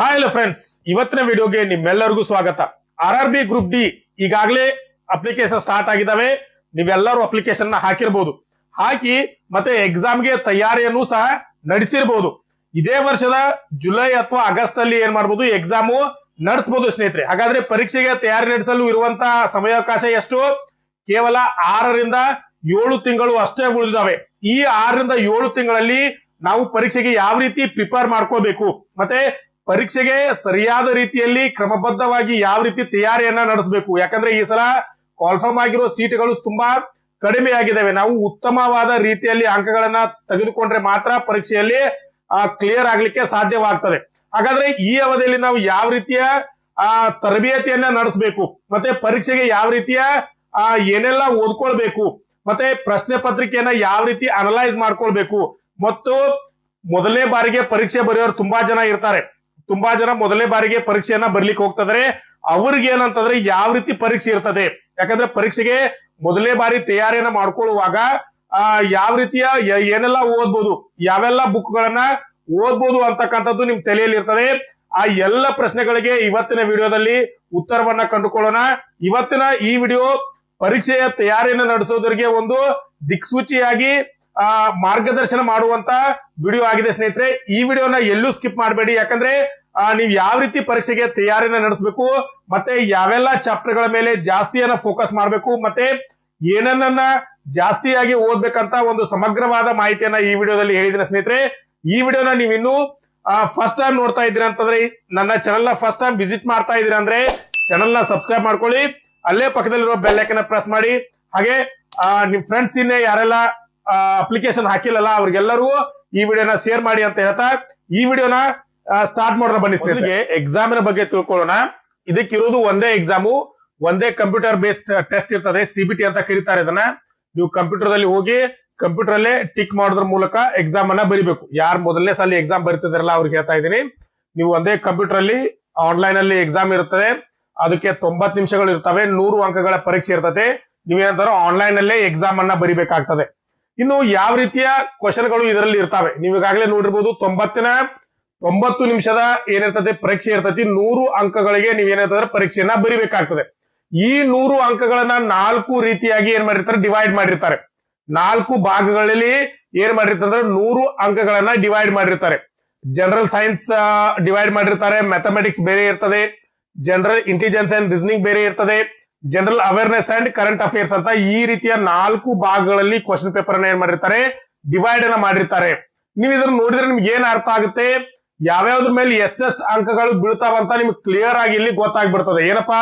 Hi hello friends ಇವತ್ತಿನ ವಿಡಿಯೋಗೆ ನಿಮ್ಮೆಲ್ಲರಿಗೂ ಸ್ವಾಗತ. R R B group D ಈಗಾಗಲೇ ಅಪ್ಲಿಕೇಶನ್ ಸ್ಟಾರ್ಟ್ ಆಗಿದಾವೆ ನೀವೆಲ್ಲರೂ ಅಪ್ಲಿಕೇಶನ್ ಹಾಕಿರ್ಬೋದು. ಹಾಕಿ ಮತ್ತೆ ಎಕ್ಸಾಮ್ಗೆ ತಯಾರಿಯನ್ನು ಸಹ ನಡೆಸಿರ್ಬೋದು. ಇದೇ ವರ್ಷದ ಜುಲೈ ಅಥವಾ ಆಗಸ್ಟ್ ಅಲ್ಲಿ ಏನ್ ಮಾಡ್ಬೋದು? ಎಕ್ಸಾಮು ನಡೆಸಬಹುದು ಸ್ನೇಹಿತರೆ. ಹಾಗಾದ್ರೆ ಪರೀಕ್ಷೆಗೆ ತಯಾರಿ ನಡೆಸಲು ಇರುವಂತಹ ಸಮಯಾವಕಾಶ ಎಷ್ಟು? ಕೇವಲ ಆರರಿಂದ ಏಳು ತಿಂಗಳು ಅಷ್ಟೇ ಉಳಿದಿದ್ದಾವೆ. ಈ ಆರರಿಂದ ಏಳು ತಿಂಗಳಲ್ಲಿ ನಾವು ಪರೀಕ್ಷೆಗೆ ಯಾವ ರೀತಿ ಪ್ರಿಪೇರ್ ಮಾಡ್ಕೋಬೇಕು? ಮತ್ತೆ ಪರೀಕ್ಷೆಗೆ ಸರಿಯಾದ ರೀತಿಯಲ್ಲಿ ಕ್ರಮಬದ್ಧವಾಗಿ ಯಾವ ರೀತಿ ತಯಾರಿಯನ್ನ ನಡೆಸಬೇಕು? ಯಾಕಂದ್ರೆ ಈ ಸಲ ಕಾಲ್ಫರ್ಮ್ ಆಗಿರೋ ಸೀಟ್ಗಳು ತುಂಬಾ ಕಡಿಮೆ ಆಗಿದ್ದಾವೆ ನಾವು ಉತ್ತಮವಾದ ರೀತಿಯಲ್ಲಿ ಅಂಕಗಳನ್ನ ತೆಗೆದುಕೊಂಡ್ರೆ ಮಾತ್ರ ಪರೀಕ್ಷೆಯಲ್ಲಿ ಕ್ಲಿಯರ್ ಆಗ್ಲಿಕ್ಕೆ ಸಾಧ್ಯವಾಗ್ತದೆ. ಹಾಗಾದ್ರೆ ಈ ಅವಧಿಯಲ್ಲಿ ನಾವು ಯಾವ ರೀತಿಯ, ಆ, ತರಬೇತಿಯನ್ನ ನಡೆಸಬೇಕು? ಮತ್ತೆ ಪರೀಕ್ಷೆಗೆ ಯಾವ ರೀತಿಯ, ಆ, ಏನೆಲ್ಲ ಓದ್ಕೊಳ್ಬೇಕು? ಮತ್ತೆ ಪ್ರಶ್ನೆ ಪತ್ರಿಕೆಯನ್ನ ಯಾವ ರೀತಿ ಅನಲೈಸ್ ಮಾಡ್ಕೊಳ್ಬೇಕು? ಮತ್ತು ಮೊದಲನೇ ಬಾರಿಗೆ ಪರೀಕ್ಷೆ ಬರೆಯೋರು ತುಂಬಾ ಜನ ಇರ್ತಾರೆ. ತುಂಬಾ ಜನ ಮೊದಲನೇ ಬಾರಿಗೆ ಪರೀಕ್ಷೆಯನ್ನ ಬರ್ಲಿಕ್ಕೆ ಹೋಗ್ತದ್ರೆ ಅವ್ರಿಗೆ ಏನಂತಂದ್ರೆ ಯಾವ ರೀತಿ ಪರೀಕ್ಷೆ ಇರ್ತದೆ. ಯಾಕಂದ್ರೆ ಪರೀಕ್ಷೆಗೆ ಮೊದಲನೇ ಬಾರಿ ತಯಾರಿಯನ್ನ ಮಾಡ್ಕೊಳ್ಳುವಾಗ, ಆ, ಯಾವ ರೀತಿಯ ಏನೆಲ್ಲ ಓದ್ಬೋದು, ಯಾವೆಲ್ಲ ಬುಕ್ ಗಳನ್ನ ಓದ್ಬೋದು ಅಂತಕ್ಕಂಥದ್ದು ನಿಮ್ ತಲೆಯಲ್ಲಿ ಇರ್ತದೆ. ಆ ಎಲ್ಲ ಪ್ರಶ್ನೆಗಳಿಗೆ ಇವತ್ತಿನ ವಿಡಿಯೋದಲ್ಲಿ ಉತ್ತರವನ್ನ ಕಂಡುಕೊಳ್ಳೋಣ. ಇವತ್ತಿನ ಈ ವಿಡಿಯೋ ಪರೀಕ್ಷೆಯ ತಯಾರಿಯನ್ನು ನಡೆಸೋದರಿಗೆ ಒಂದು ದಿಕ್ಸೂಚಿಯಾಗಿ ಆ, ಮಾರ್ಗದರ್ಶನ ಮಾಡುವಂತ ವಿಡಿಯೋ ಆಗಿದೆ ಸ್ನೇಹಿತರೆ. ಈ ವಿಡಿಯೋನ ಎಲ್ಲೂ ಸ್ಕಿಪ್ ಮಾಡಬೇಡಿ. ಯಾಕಂದ್ರೆ ನೀವು ಯಾವ ರೀತಿ ಪರೀಕ್ಷೆಗೆ ತಯಾರಿನ ನಡೆಸಬೇಕು, ಮತ್ತೆ ಯಾವೆಲ್ಲ ಚಾಪ್ಟರ್ಗಳ ಮೇಲೆ ಜಾಸ್ತಿಯನ್ನ ಫೋಕಸ್ ಮಾಡಬೇಕು, ಮತ್ತೆ ಏನನ್ನ ಜಾಸ್ತಿಯಾಗಿ ಓದ್ಬೇಕಂತ ಒಂದು ಸಮಗ್ರವಾದ ಮಾಹಿತಿಯನ್ನ ಈ ವಿಡಿಯೋದಲ್ಲಿ ಹೇಳಿದ್ರೆ ಸ್ನೇಹಿತರೆ. ಈ ವಿಡಿಯೋನ ನೀವು ಇನ್ನು ಫಸ್ಟ್ ಟೈಮ್ ನೋಡ್ತಾ ಇದ್ದೀರಾ ಅಂತಂದ್ರೆ, ನನ್ನ ಚಾನಲ್ನ ಫಸ್ಟ್ ಟೈಮ್ ವಿಸಿಟ್ ಮಾಡ್ತಾ ಇದ್ದೀರಾ ಅಂದ್ರೆ ಚಾನಲ್ನ ಸಬ್ಸ್ಕ್ರೈಬ್ ಮಾಡ್ಕೊಳ್ಳಿ. ಅಲ್ಲೇ ಪಕ್ಕದಲ್ಲಿರೋ ಬೆಲ್ ಐಕನ್ ಪ್ರೆಸ್ ಮಾಡಿ. ಹಾಗೆ ನಿಮ್ ಫ್ರೆಂಡ್ಸ್ ಇನ್ನೇ ಯಾರೆಲ್ಲ ಅಪ್ಲಿಕೇಶನ್ ಹಾಕಿಲ್ಲಲ್ಲ ಅವ್ರಿಗೆಲ್ಲರೂ ಈ ವಿಡಿಯೋನ ಶೇರ್ ಮಾಡಿ ಅಂತ ಹೇಳ್ತಾ ಈ ವಿಡಿಯೋನ ಸ್ಟಾರ್ಟ್ ಮಾಡೋಣ ಬನ್ನಿ ಸ್ನೇಹಿತರಿಗೆ ಎಕ್ಸಾಮಿನ ಬಗ್ಗೆ ತಿಳ್ಕೊಳ್ಳೋಣ. ಇದಕ್ಕಿರೋದು ಒಂದೇ ಎಕ್ಸಾಮು ಒಂದೇ ಕಂಪ್ಯೂಟರ್ ಬೇಸ್ಡ್ ಟೆಸ್ಟ್ ಇರ್ತದೆ ಸಿಬಿಟಿ ಅಂತ ಕರೀತಾರೆ ಇದನ್ನ. ನೀವು ಕಂಪ್ಯೂಟರ್ ದಲ್ಲಿ ಹೋಗಿ ಕಂಪ್ಯೂಟರ್ ಅಲ್ಲೇ ಟಿಕ್ ಮಾಡೋದ್ರ ಮೂಲಕ ಎಕ್ಸಾಮ್ ಅನ್ನ ಬರಿಬೇಕು. ಯಾರು ಮೊದಲನೇ ಸಲ ಎಕ್ಸಾಮ್ ಬರ್ತಿದ್ರಲ್ಲ ಅವ್ರಿಗೆ ಹೇಳ್ತಾ ಇದ್ದೀನಿ. ನೀವು ಒಂದೇ ಕಂಪ್ಯೂಟರ್ ಅಲ್ಲಿ ಆನ್ಲೈನ್ ಅಲ್ಲಿ ಎಕ್ಸಾಮ್ ಇರುತ್ತದೆ. ಅದಕ್ಕೆ ತೊಂಬತ್ ನಿಮಿಷಗಳು ಇರ್ತವೆ, ನೂರು ಅಂಕಗಳ ಪರೀಕ್ಷೆ ಇರ್ತದೆ. ನೀವೇನಂತಾರೋ ಆನ್ಲೈನ್ ಅಲ್ಲೇ ಎಕ್ಸಾಮ್ ಅನ್ನ ಬರಿಬೇಕಾಗ್ತದೆ. ಇನ್ನು ಯಾವ ರೀತಿಯ ಕ್ವಶನ್ಗಳು ಇದರಲ್ಲಿ ಇರ್ತವೆ? ನೀವು ಈಗಾಗಲೇ ನೋಡಿರ್ಬೋದು ತೊಂಬತ್ತಿನ ತೊಂಬತ್ತು ನಿಮಿಷದ ಏನಿರ್ತದೆ ಪರೀಕ್ಷೆ ಇರ್ತೈತಿ. ನೂರು ಅಂಕಗಳಿಗೆ ನೀವು ಏನಿರ್ತದೆ ಪರೀಕ್ಷೆಯನ್ನ ಬರಿಬೇಕಾಗ್ತದೆ. ಈ ನೂರು ಅಂಕಗಳನ್ನ ನಾಲ್ಕು ರೀತಿಯಾಗಿ ಏನ್ ಮಾಡಿರ್ತಾರೆ? ಡಿವೈಡ್ ಮಾಡಿರ್ತಾರೆ. ನಾಲ್ಕು ಭಾಗಗಳಲ್ಲಿ ಏನ್ ಮಾಡಿರ್ತಾರೆ ಅಂದ್ರೆ ನೂರು ಅಂಕಗಳನ್ನ ಡಿವೈಡ್ ಮಾಡಿರ್ತಾರೆ. ಜನರಲ್ ಸೈನ್ಸ್ ಡಿವೈಡ್ ಮಾಡಿರ್ತಾರೆ. ಮ್ಯಾಥಮೆಟಿಕ್ಸ್ ಬೇರೆ ಇರ್ತದೆ. ಜನರಲ್ ಇಂಟೆಲಿಜೆನ್ಸ್ ಅಂಡ್ ರೀಸನಿಂಗ್ ಬೇರೆ ಇರ್ತದೆ. General awareness and current affairs ಅಂತ ಈ ರೀತಿಯ ನಾಲ್ಕು ಭಾಗಗಳಲ್ಲಿ ಕ್ವಶನ್ ಪೇಪರ್ ಅನ್ನ ಏನ್ ಮಾಡಿರ್ತಾರೆ? ಡಿವೈಡ್ ಅನ್ನ ಮಾಡಿರ್ತಾರೆ. ನೀವು ಇದನ್ನ ನೋಡಿದ್ರೆ ನಿಮ್ಗೆ ಏನ್ ಅರ್ಥ ಆಗುತ್ತೆ? ಯಾವ್ಯಾವ್ದ್ರ ಮೇಲೆ ಎಷ್ಟೆಷ್ಟು ಅಂಕಗಳು ಬೀಳ್ತಾವಂತ ನಿಮ್ಗೆ ಕ್ಲಿಯರ್ ಆಗಿ ಇಲ್ಲಿ ಗೊತ್ತಾಗ್ಬಿಡ್ತದೆ. ಏನಪ್ಪಾ?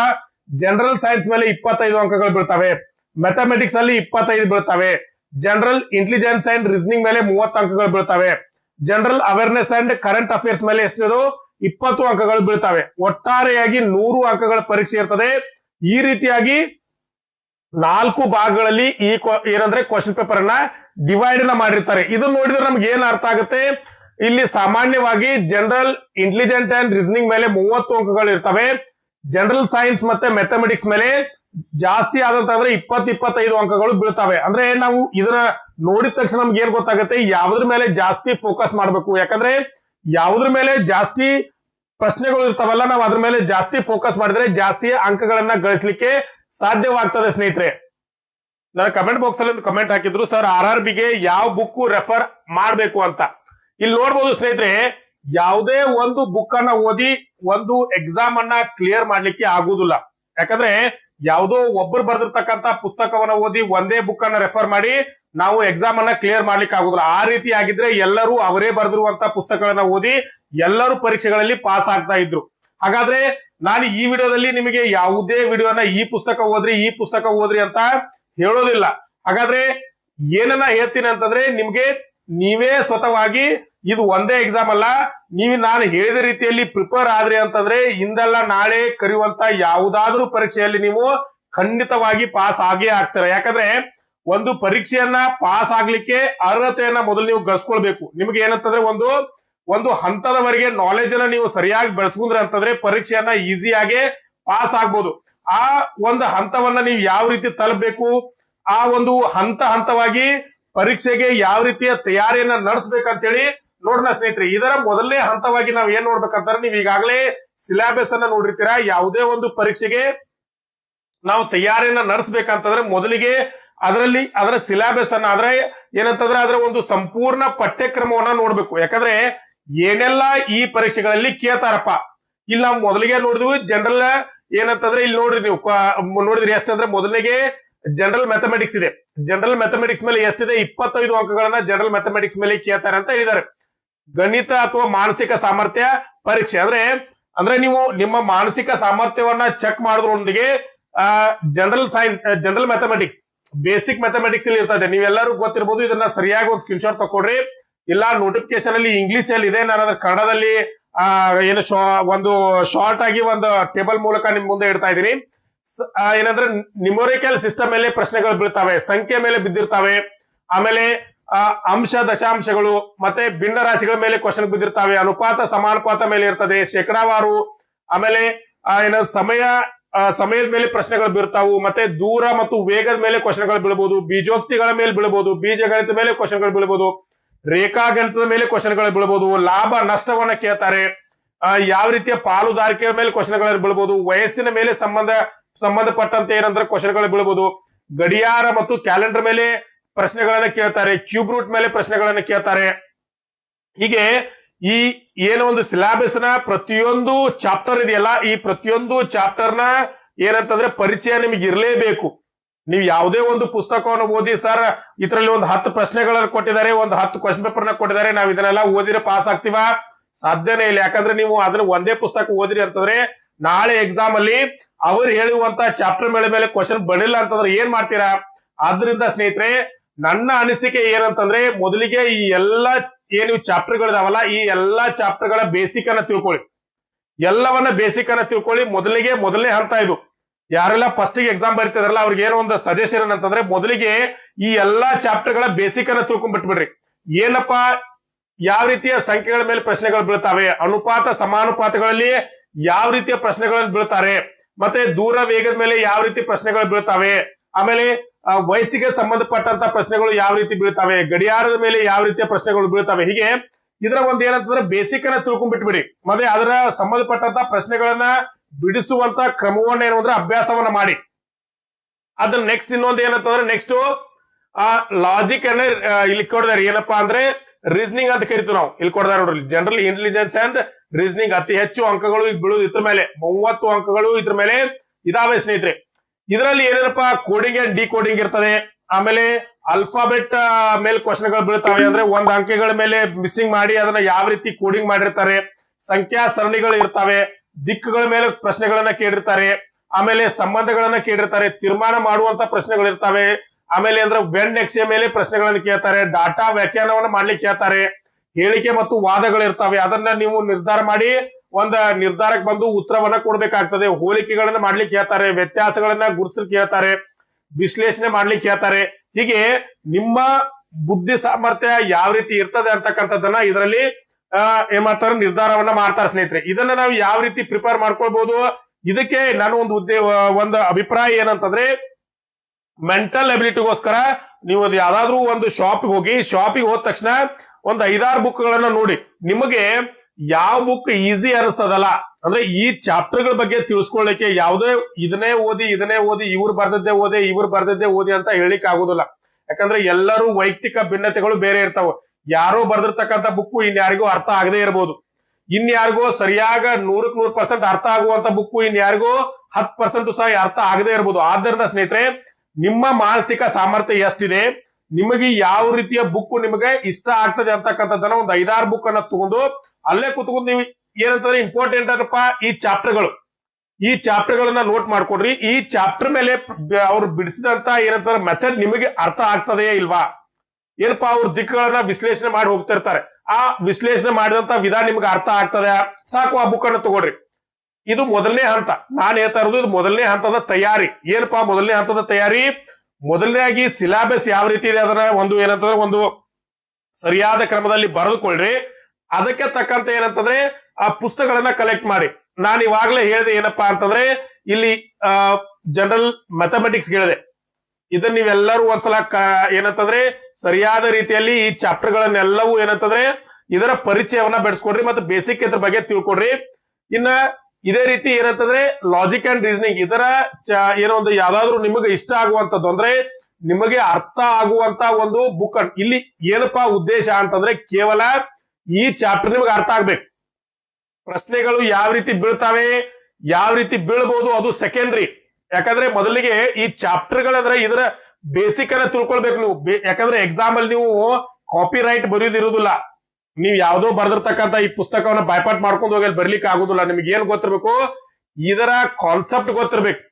ಜನರಲ್ ಸೈನ್ಸ್ ಮೇಲೆ ಇಪ್ಪತ್ತೈದು ಅಂಕಗಳು ಬೀಳ್ತವೆ. ಮ್ಯಾಥಮೆಟಿಕ್ಸ್ ಅಲ್ಲಿ ಇಪ್ಪತ್ತೈದು ಬೀಳ್ತವೆ. ಜನರಲ್ ಇಂಟೆಲಿಜೆನ್ಸ್ ಅಂಡ್ ರೀಸನಿಂಗ್ ಮೇಲೆ ಮೂವತ್ತು ಅಂಕಗಳು ಬೀಳ್ತವೆ. General awareness and current affairs ಮೇಲೆ ಎಷ್ಟಿರೋದು ಇಪ್ಪತ್ತು ಅಂಕಗಳು ಬೀಳ್ತವೆ. ಒಟ್ಟಾರೆಯಾಗಿ ನೂರು ಅಂಕಗಳ ಪರೀಕ್ಷೆ ಇರ್ತದೆ. ಈ ರೀತಿಯಾಗಿ ನಾಲ್ಕು ಭಾಗಗಳಲ್ಲಿ ಈ ಏನಂದ್ರೆ ಕ್ವಶನ್ ಪೇಪರ್ ಅನ್ನ ಡಿವೈಡ್ನ ಮಾಡಿರ್ತಾರೆ. ಇದನ್ನ ನೋಡಿದ್ರೆ ನಮ್ಗೆ ಏನ್ ಅರ್ಥ ಆಗುತ್ತೆ? ಇಲ್ಲಿ ಸಾಮಾನ್ಯವಾಗಿ ಜನರಲ್ ಇಂಟೆಲಿಜೆಂಟ್ ಅಂಡ್ ರೀಸನಿಂಗ್ ಮೇಲೆ ಮೂವತ್ತು ಅಂಕಗಳು ಇರ್ತವೆ. ಜನರಲ್ ಸೈನ್ಸ್ ಮತ್ತೆ ಮ್ಯಾಥಮೆಟಿಕ್ಸ್ ಮೇಲೆ ಜಾಸ್ತಿ ಆದಂತಂದ್ರೆ ಇಪ್ಪತ್ ಇಪ್ಪತ್ತೈದು ಅಂಕಗಳು ಬೀಳ್ತವೆ. ಅಂದ್ರೆ ನಾವು ಇದನ್ನ ನೋಡಿದ ತಕ್ಷಣ ನಮ್ಗೆ ಏನ್ ಗೊತ್ತಾಗುತ್ತೆ? ಯಾವ್ದ್ರ ಮೇಲೆ ಜಾಸ್ತಿ ಫೋಕಸ್ ಮಾಡ್ಬೇಕು. ಯಾಕಂದ್ರೆ ಯಾವ್ದ್ರ ಮೇಲೆ ಜಾಸ್ತಿ ಪ್ರಶ್ನೆಗಳು ಇರ್ತಾವಲ್ಲ, ನಾವು ಅದ್ರ ಮೇಲೆ ಜಾಸ್ತಿ ಫೋಕಸ್ ಮಾಡಿದ್ರೆ ಜಾಸ್ತಿ ಅಂಕಗಳನ್ನ ಗಳಿಸ್ಲಿಕ್ಕೆ ಸಾಧ್ಯವಾಗ್ತದೆ ಸ್ನೇಹಿತರೆ. ನನ್ನ ಕಮೆಂಟ್ ಬಾಕ್ಸ್ ಅಲ್ಲಿ ಒಂದು ಕಮೆಂಟ್ ಹಾಕಿದ್ರು, ಸರ್ ಆರ್ ಆರ್ ಬಿಗೆ ಯಾವ ಬುಕ್ ರೆಫರ್ ಮಾಡಬೇಕು ಅಂತ? ಇಲ್ಲಿ ನೋಡ್ಬೋದು ಸ್ನೇಹಿತರೆ, ಯಾವುದೇ ಒಂದು ಬುಕ್ ಅನ್ನ ಓದಿ ಒಂದು ಎಕ್ಸಾಮ್ ಅನ್ನ ಕ್ಲಿಯರ್ ಮಾಡ್ಲಿಕ್ಕೆ ಆಗುದಿಲ್ಲ. ಯಾಕಂದ್ರೆ ಯಾವುದೋ ಒಬ್ಬರು ಬರೆದಿರ್ತಕ್ಕಂತ ಪುಸ್ತಕವನ್ನ ಓದಿ ಒಂದೇ ಬುಕ್ ಅನ್ನ ರೆಫರ್ ಮಾಡಿ ನಾವು ಎಕ್ಸಾಮ್ ಅನ್ನ ಕ್ಲಿಯರ್ ಮಾಡ್ಲಿಕ್ಕೆ ಆಗುದಿಲ್ಲ. ಆ ರೀತಿ ಆಗಿದ್ರೆ ಎಲ್ಲರೂ ಅವರೇ ಬರೆದಿರುವಂತ ಪುಸ್ತಕಗಳನ್ನ ಓದಿ ಎಲ್ಲರೂ ಪರೀಕ್ಷೆಗಳಲ್ಲಿ ಪಾಸ್ ಆಗ್ತಾ ಇದ್ರು. ಹಾಗಾದ್ರೆ ನಾನು ಈ ವಿಡಿಯೋದಲ್ಲಿ ನಿಮಗೆ ಯಾವುದೇ ವಿಡಿಯೋನ ಈ ಪುಸ್ತಕ ಓದ್ರಿ, ಈ ಪುಸ್ತಕ ಓದ್ರಿ ಅಂತ ಹೇಳೋದಿಲ್ಲ. ಹಾಗಾದ್ರೆ ಏನನ್ನ ಹೇಳ್ತೀನಿ ಅಂತಂದ್ರೆ ನಿಮ್ಗೆ ನೀವೇ ಸ್ವತಃವಾಗಿ ಇದು ಒಂದೇ ಎಕ್ಸಾಮ್ ಅಲ್ಲ, ನೀವು ನಾನು ಹೇಳಿದ ರೀತಿಯಲ್ಲಿ ಪ್ರಿಪೇರ್ ಆದ್ರಿ ಅಂತಂದ್ರೆ ಇಂದಲ್ಲ ನಾಳೆ ಕರೆಯುವಂತ ಯಾವುದಾದ್ರೂ ಪರೀಕ್ಷೆಯಲ್ಲಿ ನೀವು ಖಂಡಿತವಾಗಿ ಪಾಸ್ ಆಗೇ ಆಗ್ತಾರೆ. ಯಾಕಂದ್ರೆ ಒಂದು ಪರೀಕ್ಷೆಯನ್ನ ಪಾಸ್ ಆಗ್ಲಿಕ್ಕೆ ಅರ್ಹತೆಯನ್ನ ಮೊದಲು ನೀವು ಗಳಿಸ್ಕೊಳ್ಬೇಕು. ನಿಮ್ಗೆ ಏನಂತಂದ್ರೆ ಒಂದು ಒಂದು ಹಂತದವರೆಗೆ ನಾಲೆಜ್ ಅನ್ನ ನೀವು ಸರಿಯಾಗಿ ಬೆಳೆಸ್ಕೊಂಡ್ರೆ ಅಂತಂದ್ರೆ ಪರೀಕ್ಷೆಯನ್ನ ಈಸಿಯಾಗಿ ಪಾಸ್ ಆಗ್ಬೋದು. ಆ ಒಂದು ಹಂತವನ್ನ ನೀವು ಯಾವ ರೀತಿ ತಲುಪಬೇಕು, ಆ ಒಂದು ಹಂತ ಹಂತವಾಗಿ ಪರೀಕ್ಷೆಗೆ ಯಾವ ರೀತಿಯ ತಯಾರಿಯನ್ನ ನಡೆಸ್ಬೇಕಂತೇಳಿ ನೋಡೋಣ ಸ್ನೇಹಿತರೆ. ಇದರ ಮೊದಲನೇ ಹಂತವಾಗಿ ನಾವು ಏನ್ ನೋಡ್ಬೇಕಂತಾರೆ ನೀವು ಈಗಾಗಲೇ ಸಿಲೆಬಸ್ ಅನ್ನ ನೋಡಿರ್ತೀರಾ. ಯಾವುದೇ ಒಂದು ಪರೀಕ್ಷೆಗೆ ನಾವು ತಯಾರಿಯನ್ನ ನಡೆಸಬೇಕಂತಂದ್ರೆ ಮೊದಲಿಗೆ ಅದರಲ್ಲಿ ಅದರ ಸಿಲೆಬಸ್ ಅನ್ನ, ಆದ್ರೆ ಏನಂತಂದ್ರೆ ಅದರ ಒಂದು ಸಂಪೂರ್ಣ ಪಠ್ಯಕ್ರಮವನ್ನ ನೋಡ್ಬೇಕು. ಯಾಕಂದ್ರೆ ಏನೆಲ್ಲ ಈ ಪರೀಕ್ಷೆಗಳಲ್ಲಿ ಕೇಳ್ತಾರಪ್ಪ? ಇಲ್ಲ, ಮೊದಲಿಗೆ ನೋಡಿದ್ವಿ ಜನರಲ್ ಏನಂತಂದ್ರೆ ಇಲ್ಲಿ ನೋಡ್ರಿ ನೀವು ನೋಡಿದ್ರಿ ಎಷ್ಟಂದ್ರೆ ಮೊದಲಿಗೆ ಜನರಲ್ ಮ್ಯಾಥಮೆಟಿಕ್ಸ್ ಇದೆ. ಜನರಲ್ ಮ್ಯಾಥಮೆಟಿಕ್ಸ್ ಮೇಲೆ ಎಷ್ಟಿದೆ? ಇಪ್ಪತ್ತೈದು ಅಂಕಗಳನ್ನ ಜನರಲ್ ಮ್ಯಾಥಮೆಟಿಕ್ಸ್ ಮೇಲೆ ಕೇಳ್ತಾರೆ ಅಂತ ಹೇಳಿದ್ದಾರೆ. ಗಣಿತ ಅಥವಾ ಮಾನಸಿಕ ಸಾಮರ್ಥ್ಯ ಪರೀಕ್ಷೆ. ಅಂದ್ರೆ ಅಂದ್ರೆ ನೀವು ನಿಮ್ಮ ಮಾನಸಿಕ ಸಾಮರ್ಥ್ಯವನ್ನ check ಮಾಡೋದ್ರೊಂದಿಗೆ general science general mathematics basic mathematics ಇಲ್ಲಿ ಇರ್ತದೆ. ನೀವೆಲ್ಲರೂ ಗೊತ್ತಿರ್ಬೋದು, ಇದನ್ನ ಸರಿಯಾಗಿ ಒಂದು ಸ್ಕ್ರೀನ್ ಶಾಟ್ ತಕೊಡ್ರಿ ಇಲ್ಲ ನೋಟಿಫಿಕೇಶನ್ ಅಲ್ಲಿ ಇಂಗ್ಲಿಷ್ ಅಲ್ಲಿ ಇದೆ. ನಾನು ಕನ್ನಡದಲ್ಲಿ ಏನು ಒಂದು ಶಾರ್ಟ್ ಆಗಿ ಒಂದು ಟೇಬಲ್ ಮೂಲಕ ನಿಮ್ ಮುಂದೆ ಇಡ್ತಾ ಇದ್ದೀನಿ. ಸ- ಏನಂದ್ರೆ ನಿಮೋರಿಕಲ್ ಸಿಸ್ಟಮ್ ಮೇಲೆ ಪ್ರಶ್ನೆಗಳು ಬೀಳ್ತಾವೆ, ಸಂಖ್ಯೆ ಮೇಲೆ ಬಿದ್ದಿರ್ತಾವೆ, ಆಮೇಲೆ ಅಂಶ, ದಶಾಂಶಗಳು, ಮತ್ತೆ ಭಿನ್ನ ರಾಶಿಗಳ ಮೇಲೆ ಕ್ವಶನ್ ಬಿದ್ದಿರ್ತಾವೆ, ಅನುಪಾತ, ಸಮಾನುಪಾತ ಮೇಲೆ ಇರ್ತದೆ, ಶೇಕಡಾವಾರು, ಆಮೇಲೆ ಏನ ಸಮಯ ಸಮಯದ ಮೇಲೆ ಪ್ರಶ್ನೆಗಳು ಬೀರ್ತಾವು ಮತ್ತೆ ದೂರ ಮತ್ತು ವೇಗದ ಮೇಲೆ ಕ್ವಶನ್ಗಳು ಬೀಳ್ಬೋದು, ಬೀಜೋಕ್ತಿಗಳ ಮೇಲೆ ಬೀಳ್ಬೋದು ಬೀಜಗಣಿತ ಮೇಲೆ ಕ್ವಶನ್ಗಳು ಬೀಳ್ಬೋದು ರೇಖಾಗಣಿತದ ಮೇಲೆ ಕ್ವಶನ್ಗಳು ಬೀಳ್ಬೋದು, ಲಾಭ ನಷ್ಟವನ್ನ ಕೇಳ್ತಾರೆ. ಯಾವ ರೀತಿಯ ಪಾಲುದಾರಿಕೆಯ ಮೇಲೆ ಕ್ವಶನ್ಗಳು ಬೀಳ್ಬೋದು, ವಯಸ್ಸಿನ ಮೇಲೆ ಸಂಬಂಧ, ಸಂಬಂಧಪಟ್ಟಂತೆ ಏನಂದ್ರೆ ಕ್ವಶನ್ಗಳು ಬೀಳ್ಬೋದು. ಗಡಿಯಾರ ಮತ್ತು ಕ್ಯಾಲೆಂಡರ್ ಮೇಲೆ ಪ್ರಶ್ನೆಗಳನ್ನ ಕೇಳ್ತಾರೆ ಕ್ಯೂಬ್ ರೂಟ್ ಮೇಲೆ ಪ್ರಶ್ನೆಗಳನ್ನ ಕೇಳ್ತಾರೆ. ಹೀಗೆ ಈ ಏನೋ ಒಂದು ಸಿಲೆಬಸ್ನ ಪ್ರತಿಯೊಂದು ಚಾಪ್ಟರ್ ಇದೆಯಲ್ಲ, ಈ ಪ್ರತಿಯೊಂದು ಚಾಪ್ಟರ್ನ ಏನಂತಂದ್ರೆ ಪರಿಚಯ ನಿಮಗೆ ಇರಲೇಬೇಕು. ನೀವು ಯಾವುದೇ ಒಂದು ಪುಸ್ತಕವನ್ನು ಓದಿ ಸರ್, ಇದರಲ್ಲಿ ಒಂದು ಹತ್ತು ಪ್ರಶ್ನೆಗಳನ್ನು ಕೊಟ್ಟಿದ್ದಾರೆ, ಒಂದು ಹತ್ತು ಕ್ವಶನ್ ಪೇಪರ್ನ ಕೊಟ್ಟಿದ್ದಾರೆ, ನಾವು ಇದನ್ನೆಲ್ಲ ಓದಿದ್ರೆ ಪಾಸ್ ಆಗ್ತೀವಾ? ಸಾಧ್ಯನೇ ಇಲ್ಲ. ಯಾಕಂದ್ರೆ ನೀವು ಅದನ್ನ ಒಂದೇ ಪುಸ್ತಕ ಓದಿರಿ ಅಂತಂದ್ರೆ ನಾಳೆ ಎಕ್ಸಾಮ್ ಅಲ್ಲಿ ಅವ್ರು ಹೇಳುವಂತ ಚಾಪ್ಟರ್ ಮೇಲೆ ಮೇಲೆ ಕ್ವಶನ್ ಬಡಿಲ್ಲ ಅಂತಂದ್ರೆ ಏನ್ ಮಾಡ್ತೀರಾ? ಆದ್ರಿಂದ ಸ್ನೇಹಿತರೆ, ನನ್ನ ಅನಿಸಿಕೆ ಏನಂತಂದ್ರೆ ಮೊದಲಿಗೆ ಈ ಎಲ್ಲಾ ಏನು ಚಾಪ್ಟರ್ ಗಳಿದಾವಲ್ಲ, ಈ ಎಲ್ಲಾ ಚಾಪ್ಟರ್ಗಳ ಬೇಸಿಕ್ ಅನ್ನ ತಿಳ್ಕೊಳ್ಳಿ. ಎಲ್ಲವನ್ನ ಬೇಸಿಕ್ ಅನ್ನ ತಿಳ್ಕೊಳ್ಳಿ. ಮೊದಲಿಗೆ ಮೊದಲನೇ ಹಂತ ಇದು. ಯಾರೆಲ್ಲ ಫಸ್ಟ್ ಎಕ್ಸಾಮ್ ಬರೀತಿದಾರಲ್ಲ, ಅವ್ರಿಗೆ ಏನೋ ಒಂದು ಸಜೆಷನ್ ಅಂತಂದ್ರೆ ಮೊದಲಿಗೆ ಈ ಎಲ್ಲಾ ಚಾಪ್ಟರ್ಗಳ ಬೇಸಿಕ್ ಅನ್ನ ತಿಳ್ಕೊಂಡ್ ಬಿಟ್ಬಿಡ್ರಿ. ಏನಪ್ಪಾ, ಯಾವ ರೀತಿಯ ಸಂಖ್ಯೆಗಳ ಮೇಲೆ ಪ್ರಶ್ನೆಗಳು ಬೀಳ್ತಾವೆ, ಅನುಪಾತ, ಸಮಾನುಪಾತಗಳಲ್ಲಿ ಯಾವ ರೀತಿಯ ಪ್ರಶ್ನೆಗಳನ್ನು ಬೀಳ್ತಾರೆ, ಮತ್ತೆ ದೂರ ವೇಗದ ಮೇಲೆ ಯಾವ ರೀತಿ ಪ್ರಶ್ನೆಗಳು ಬೀಳ್ತಾವೆ, ಆಮೇಲೆ ವಯಸ್ಸಿಗೆ ಸಂಬಂಧಪಟ್ಟಂತ ಪ್ರಶ್ನೆಗಳು ಯಾವ ರೀತಿ ಬೀಳ್ತಾವೆ, ಗಡಿಯಾರದ ಮೇಲೆ ಯಾವ ರೀತಿಯ ಪ್ರಶ್ನೆಗಳು ಬೀಳ್ತಾವೆ, ಹೀಗೆ ಇದರ ಒಂದು ಏನಂತಂದ್ರೆ ಬೇಸಿಕ್ ಅನ್ನ ತಿಳ್ಕೊಂಡ್ ಬಿಟ್ಬಿಡಿ. ಮತ್ತೆ ಅದರ ಸಂಬಂಧಪಟ್ಟಂತ ಪ್ರಶ್ನೆಗಳನ್ನ ಬಿಡಿಸುವಂತ ಕ್ರಮವನ್ನ ಏನು ಅಂದ್ರೆ ಅಭ್ಯಾಸವನ್ನ ಮಾಡಿ. ಅದನ್ನ ನೆಕ್ಸ್ಟ್ ಇನ್ನೊಂದು ಏನಂತಂದ್ರೆ ನೆಕ್ಸ್ಟ್ ಆ ಲಾಜಿಕ್ ಅನ್ನ ಇಲ್ಲಿ ಕೊಡ್ದಾರೆ. ಏನಪ್ಪಾ ಅಂದ್ರೆ ರೀಸನಿಂಗ್ ಅಂತ ಕರಿತೀವಿ ನಾವು. ಇಲ್ಲಿ ಕೊಡ್ದಾರೆ ನೋಡ್ರಿ. ಜನರಲ್ ಇಂಟೆಲಿಜೆನ್ಸ್ ಅಂಡ್ ರೀಸನಿಂಗ್ ಅತಿ ಹೆಚ್ಚು ಅಂಕಗಳು ಈಗ ಬೀಳುದು ಇದ್ರ ಮೇಲೆ. ಮೂವತ್ತು ಅಂಕಗಳು ಇದ್ರ ಮೇಲೆ ಇದಾವೆ ಸ್ನೇಹಿತರೆ. ಇದರಲ್ಲಿ ಏನೇನಪ್ಪ? ಕೋಡಿಂಗ್ ಅಂಡ್ ಡಿ ಕೋಡಿಂಗ್ ಇರ್ತದೆ. ಆಮೇಲೆ ಅಲ್ಫಾಬೆಟ್ ಮೇಲೆ ಕ್ವಶನ್ಗಳು ಬೀಳ್ತಾವೆ. ಅಂದ್ರೆ ಒಂದ್ ಅಂಕೆಗಳ ಮೇಲೆ ಮಿಸ್ಸಿಂಗ್ ಮಾಡಿ ಅದನ್ನ ಯಾವ ರೀತಿ ಕೋಡಿಂಗ್ ಮಾಡಿರ್ತಾರೆ. ಸಂಖ್ಯಾ ಸರಣಿಗಳು ಇರ್ತವೆ. ದಿಕ್ಕುಗಳ ಮೇಲೆ ಪ್ರಶ್ನೆಗಳನ್ನ ಕೇಳಿರ್ತಾರೆ, ಆಮೇಲೆ ಸಂಬಂಧಗಳನ್ನ ಕೇಳಿರ್ತಾರೆ, ತೀರ್ಮಾನ ಮಾಡುವಂತ ಪ್ರಶ್ನೆಗಳು ಇರ್ತವೆ. ಆಮೇಲೆ ಅಂದ್ರೆ ವೆನ್ ನಕ್ಷೆಯ ಮೇಲೆ ಪ್ರಶ್ನೆಗಳನ್ನ ಕೇಳ್ತಾರೆ, ಡಾಟಾ ವ್ಯಾಖ್ಯಾನವನ್ನ ಮಾಡ್ಲಿಕ್ಕೆ ಕೇಳ್ತಾರೆ. ಹೇಳಿಕೆ ಮತ್ತು ವಾದಗಳು ಇರ್ತವೆ, ಅದನ್ನ ನೀವು ನಿರ್ಧಾರ ಮಾಡಿ, ಒಂದ ನಿರ್ಧಾರಕ್ಕೆ ಬಂದು ಉತ್ತರವನ್ನ ಕೊಡ್ಬೇಕಾಗ್ತದೆ. ಹೋಲಿಕೆಗಳನ್ನ ಮಾಡ್ಲಿಕ್ಕೆ ಹೇಳ್ತಾರೆ ವ್ಯತ್ಯಾಸಗಳನ್ನ ಗುರುತಿಸ್ಲಿಕ್ಕೆ ಕೇಳ್ತಾರೆ, ವಿಶ್ಲೇಷಣೆ ಮಾಡ್ಲಿಕ್ಕೆ ಹೇಳ್ತಾರೆ ಹೀಗೆ ನಿಮ್ಮ ಬುದ್ಧಿ ಸಾಮರ್ಥ್ಯ ಯಾವ ರೀತಿ ಇರ್ತದೆ ಅಂತಕ್ಕಂಥದ್ದನ್ನ ಇದರಲ್ಲಿ ಏನ್ ಮಾಡ್ತಾರ ನಿರ್ಧಾರವನ್ನ ಮಾಡ್ತಾರೆ ಸ್ನೇಹಿತರೆ. ಇದನ್ನ ನಾವು ಯಾವ ರೀತಿ ಪ್ರಿಪೇರ್ ಮಾಡ್ಕೊಳ್ಬಹುದು ಇದಕ್ಕೆ ನಾನು ಒಂದು ಉದ್ದೇ ಒಂದು ಅಭಿಪ್ರಾಯ ಏನಂತಂದ್ರೆ ಮೆಂಟಲ್ ಅಬಿಲಿಟಿಗೋಸ್ಕರ ನೀವು ಅದು ಯಾವ್ದಾದ್ರು ಒಂದು ಶಾಪಿಗೆ ಹೋಗಿ ಶಾಪಿಗೆ ಹೋದ ತಕ್ಷಣ ಒಂದು ಐದಾರು ಬುಕ್ ಗಳನ್ನ ನೋಡಿ. ನಿಮಗೆ ಯಾವ ಬುಕ್ ಈಸಿ ಅನಿಸ್ತದಲ್ಲ? ಅಂದ್ರೆ ಈ ಚಾಪ್ಟರ್ಗಳ ಬಗ್ಗೆ ತಿಳಿಸ್ಕೊಳ್ಳಿಕ್ಕೆ ಯಾವುದೇ ಇದನ್ನೇ ಓದಿ ಇದನ್ನೇ ಓದಿ, ಇವ್ರು ಬರ್ದದ್ದೇ ಓದಿ, ಇವ್ರು ಬರ್ದದ್ದೇ ಓದಿ ಅಂತ ಹೇಳಿಕ್ ಆಗುದಿಲ್ಲ ಯಾಕಂದ್ರೆ ಎಲ್ಲರೂ ವೈಯಕ್ತಿಕ ಭಿನ್ನತೆಗಳು ಬೇರೆ ಇರ್ತಾವ. ಯಾರೋ ಬರ್ದಿರ್ತಕ್ಕಂಥ ಬುಕ್ಕು ಇನ್ಯಾರಿಗೂ ಅರ್ಥ ಆಗದೆ ಇರಬಹುದು ಇನ್ಯಾರಿಗೋ ಸರಿಯಾಗ ನೂರಕ್ ನೂರ್ ಪರ್ಸೆಂಟ್ ಅರ್ಥ ಆಗುವಂತ ಬುಕ್ಕು ಇನ್ಯಾರಿಗೋ ಹತ್ ಪರ್ಸೆಂಟ್ ಸಹ ಅರ್ಥ ಆಗದೆ ಇರಬಹುದು ಆದ್ದರಿಂದ ಸ್ನೇಹಿತರೆ, ನಿಮ್ಮ ಮಾನಸಿಕ ಸಾಮರ್ಥ್ಯ ಎಷ್ಟಿದೆ? ನಿಮಗೆ ಯಾವ ರೀತಿಯ ಬುಕ್ ನಿಮಗೆ ಇಷ್ಟ ಆಗ್ತದೆ ಅಂತಕ್ಕಂಥದ್ದನ್ನ ಒಂದು ಐದಾರು ಬುಕ್ ಅನ್ನ ತಗೊಂಡು ಅಲ್ಲೇ ಕುತ್ಕೊಂಡು ನೀವು ಏನಂತಂದ್ರೆ ಇಂಪಾರ್ಟೆಂಟ್ ಅಂದ್ರಪ್ಪ ಈ ಚಾಪ್ಟರ್ಗಳು ಈ ಚಾಪ್ಟರ್ ಗಳನ್ನ ನೋಟ್ ಮಾಡ್ಕೊಡ್ರಿ. ಈ ಚಾಪ್ಟರ್ ಮೇಲೆ ಅವ್ರು ಬಿಡಿಸಿದಂತ ಏನಂತಾರೆ ಮೆಥಡ್ ನಿಮಗೆ ಅರ್ಥ ಆಗ್ತದೆಯೇ ಇಲ್ವಾ? ಏನಪ್ಪಾ ಅವ್ರ ದಿಕ್ಕುಗಳನ್ನ ವಿಶ್ಲೇಷಣೆ ಮಾಡಿ ಹೋಗ್ತಿರ್ತಾರೆ ಆ ವಿಶ್ಲೇಷಣೆ ಮಾಡಿದಂತ ವಿಧಾನ ನಿಮ್ಗೆ ಅರ್ಥ ಆಗ್ತದೆ ಸಾಕು ಆ ಬುಕ್ ತಗೊಳ್ರಿ. ಇದು ಮೊದಲನೇ ಹಂತ. ನಾನು ಹೇಳ್ತಾ ಇರೋದು ಇದು ಮೊದಲನೇ ಹಂತದ ತಯಾರಿ. ಏನಪ್ಪಾ ಮೊದಲನೇ ಹಂತದ ತಯಾರಿ? ಮೊದಲನೇದಾಗಿ ಸಿಲಾಬಸ್ ಯಾವ ರೀತಿ ಇದೆ ಅದನ್ನ ಒಂದು ಏನಂತಂದ್ರೆ ಒಂದು ಸರಿಯಾದ ಕ್ರಮದಲ್ಲಿ ಬರೆದುಕೊಳ್ಳ್ರಿ. ಅದಕ್ಕೆ ತಕ್ಕಂತ ಏನಂತಂದ್ರೆ ಆ ಪುಸ್ತಕಗಳನ್ನ ಕಲೆಕ್ಟ್ ಮಾಡಿ. ನಾನು ಇವಾಗಲೇ ಹೇಳಿದೆ ಏನಪ್ಪಾ ಅಂತಂದ್ರೆ ಇಲ್ಲಿ ಜನರಲ್ ಮ್ಯಾಥಮೆಟಿಕ್ಸ್ ಹೇಳಿದೆ. ಇದನ್ನ ನೀವೆಲ್ಲರೂ ಒಂದ್ಸಲ ಏನಂತಂದ್ರೆ ಸರಿಯಾದ ರೀತಿಯಲ್ಲಿ ಈ ಚಾಪ್ಟರ್ ಗಳನ್ನೆಲ್ಲವೂ ಏನಂತಂದ್ರೆ ಇದರ ಪರಿಚಯವನ್ನ ಬೆಳೆಸ್ಕೊಡ್ರಿ ಮತ್ತೆ ಬೇಸಿಕ್ ಇದ್ರ ಬಗ್ಗೆ ತಿಳ್ಕೊಡ್ರಿ. ಇನ್ನ ಇದೇ ರೀತಿ ಏನಂತಂದ್ರೆ ಲಾಜಿಕ್ ಅಂಡ್ ರೀಸನಿಂಗ್ ಇದರ ಏನೋ ಒಂದು ಯಾವ್ದಾದ್ರು ನಿಮಗೆ ಇಷ್ಟ ಆಗುವಂತದ್ದು ಅಂದ್ರೆ ನಿಮಗೆ ಅರ್ಥ ಆಗುವಂತ ಒಂದು ಬುಕ್ ಇಲ್ಲಿ ಏನಪ್ಪಾ ಉದ್ದೇಶ ಅಂತಂದ್ರೆ ಕೇವಲ ಈ ಚಾಪ್ಟರ್ ನಿಮಗೆ ಅರ್ಥ ಆಗ್ಬೇಕು. ಪ್ರಶ್ನೆಗಳು ಯಾವ ರೀತಿ ಬೀಳ್ತಾವೆ, ಯಾವ ರೀತಿ ಬೀಳ್ಬಹುದು ಅದು ಸೆಕೆಂಡ್ರಿ ಯಾಕಂದ್ರೆ ಮೊದಲಿಗೆ ಈ ಚಾಪ್ಟರ್ ಗಳಂದ್ರೆ ಇದರ ಬೇಸಿಕ್ ಅನ್ನ ತಿಳ್ಕೊಳ್ಬೇಕು ನೀವು. ಯಾಕಂದ್ರೆ ಎಕ್ಸಾಮ್ ಅಲ್ಲಿ ನೀವು ಕಾಪಿ ರೈಟ್ ಬರೆಯೋದಿರುವುದಿಲ್ಲ ನೀವು ಯಾವ್ದೋ ಬರ್ದಿರ್ತಕ್ಕಂತ ಈ ಪುಸ್ತಕವನ್ನ ಬೈಪಾಟ್ ಮಾಡ್ಕೊಂಡು ಹೋಗಿ ಬರ್ಲಿಕ್ಕೆ ಆಗುದಿಲ್ಲ. ನಿಮ್ಗೆ ಏನ್ ಗೊತ್ತಿರ್ಬೇಕು? ಇದರ ಕಾನ್ಸೆಪ್ಟ್ ಗೊತ್ತಿರ್ಬೇಕು.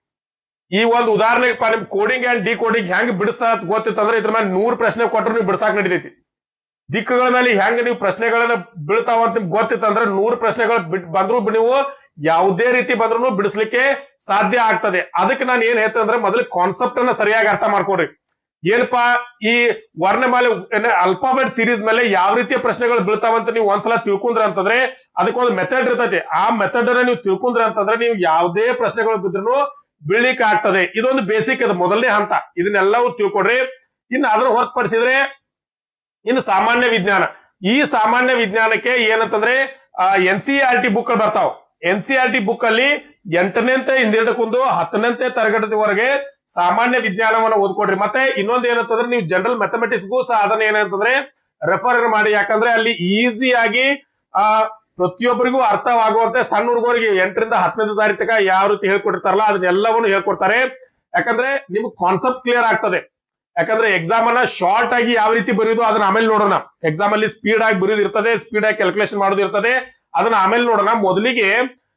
ಈ ಒಂದು ಉದಾಹರಣೆ ನಿಮ್ ಕೋಡಿಂಗ್ ಅಂಡ್ ಡಿ ಕೋಡಿಂಗ್ ಹೆಂಗ್ ಬಿಡಿಸ್ತಾ ಗೊತ್ತಿತ್ತು ಗೊತ್ತಿತ್ತಂದ್ರೆ ಇದ್ರ ಮೇಲೆ ನೂರ್ ಪ್ರಶ್ನೆ ಕೊಟ್ಟರು ನೀವು ಬಿಡ್ಸಾಕ್ ನಡೀತೈತಿ. ದಿಕ್ಕುಗಳ ಮೇಲೆ ಹೆಂಗ್ ನೀವು ಪ್ರಶ್ನೆಗಳನ್ನ ಬೀಳ್ತಾವ ಅಂತ ನಿಮ್ಗೆ ಗೊತ್ತಿತ್ತಂದ್ರೆ ನೂರ್ ಪ್ರಶ್ನೆಗಳು ಬಿಟ್ ಬಂದ್ರು ನೀವು ಯಾವುದೇ ರೀತಿ ಬಂದ್ರು ಬಿಡಿಸ್ಲಿಕ್ಕೆ ಸಾಧ್ಯ ಆಗ್ತದೆ. ಅದಕ್ಕೆ ನಾನು ಏನ್ ಹೇಳ್ತೇನೆ ಅಂದ್ರೆ ಮೊದಲು ಕಾನ್ಸೆಪ್ಟ್ ಅನ್ನ ಸರಿಯಾಗಿ ಅರ್ಥ ಮಾಡ್ಕೊಡ್ರಿ ಏನಪ್ಪಾ, ಈ ವರ್ಣಮಾಲೆ ಅಲ್ಫಾಬೆಟ್ ಸೀರೀಸ್ ಮೇಲೆ ಯಾವ ರೀತಿಯ ಪ್ರಶ್ನೆಗಳು ಬೀಳ್ತಾವಂತ ನೀವು ಒಂದ್ಸಲ ತಿಳ್ಕೊಂಡ್ರ ಅಂತಂದ್ರೆ ಅದಕ್ಕೊಂದು ಮೆಥಡ್ ಇರ್ತೈತಿ. ಆ ಮೆಥಡ್ ಅನ್ನ ನೀವು ತಿಳ್ಕೊಂಡ್ರ ಅಂತಂದ್ರೆ ನೀವು ಯಾವುದೇ ಪ್ರಶ್ನೆಗಳು ಬಿದ್ರು ಬೀಳ್ಲಿಕ್ಕೆ ಆಗ್ತದೆ. ಇದೊಂದು ಬೇಸಿಕ್ ಅದು, ಮೊದಲನೇ ಹಂತ. ಇದನ್ನೆಲ್ಲವೂ ತಿಳ್ಕೊಡ್ರಿ. ಇನ್ನು ಅದನ್ನ ಹೊರತುಪಡಿಸಿದ್ರೆ, ಇನ್ನು ಸಾಮಾನ್ಯ ವಿಜ್ಞಾನ. ಈ ಸಾಮಾನ್ಯ ವಿಜ್ಞಾನಕ್ಕೆ ಏನಂತಂದ್ರೆ N C R T book ಬರ್ತಾವ. N C R T book ಅಲ್ಲಿ ಎಂಟನೇಂತೆ ಹಿಂದಿಡ್ಕೊಂಡು ಹತ್ತನೇಂತೆ ತರಗತಿವರೆಗೆ ಸಾಮಾನ್ಯ ವಿಜ್ಞಾನವನ್ನು ಓದ್ಕೊಡ್ರಿ ಮತ್ತೆ ಇನ್ನೊಂದು ಏನಂತಂದ್ರೆ, ನೀವು ಜನರಲ್ ಮ್ಯಾಥಮೆಟಿಕ್ಸ್ಗೂ ಸಹ ಅದನ್ನ ಏನಂತಂದ್ರೆ ರೆಫರ್ ಮಾಡಿ. ಯಾಕಂದ್ರೆ ಅಲ್ಲಿ ಈಸಿಯಾಗಿ ಆ, ಪ್ರತಿಯೊಬ್ಬರಿಗೂ ಅರ್ಥವಾಗುವಂತೆ ಸಣ್ಣ ಹುಡುಗರಿಗೆ ಎಂಟರಿಂದ ಹತ್ತನೇ ತಾರೀಕು ತನಕ ಯಾವ ರೀತಿ ಹೇಳ್ಕೊಟ್ಟಿರ್ತಾರಲ್ಲ, ಅದನ್ನೆಲ್ಲವನ್ನು ಹೇಳ್ಕೊಡ್ತಾರೆ. ಯಾಕಂದ್ರೆ ನಿಮ್ಗೆ ಕಾನ್ಸೆಪ್ಟ್ ಕ್ಲಿಯರ್ ಆಗ್ತದೆ. ಯಾಕಂದ್ರೆ ಎಕ್ಸಾಮ್ ಅನ್ನ ಶಾರ್ಟ್ ಆಗಿ ಯಾವ ರೀತಿ ಬರೆಯೋದು ಅದನ್ನ ಆಮೇಲೆ ನೋಡೋಣ. ಎಕ್ಸಾಮ್ ಅಲ್ಲಿ ಸ್ಪೀಡ್ ಆಗಿ ಬರೆಯೋದು ಇರ್ತದೆ ಸ್ಪೀಡ್ ಆಗಿ ಕ್ಯಾಲ್ಕುಲೇಷನ್ ಮಾಡೋದು ಇರ್ತದೆ. ಅದನ್ನ ಆಮೇಲೆ ನೋಡೋಣ. ಮೊದಲಿಗೆ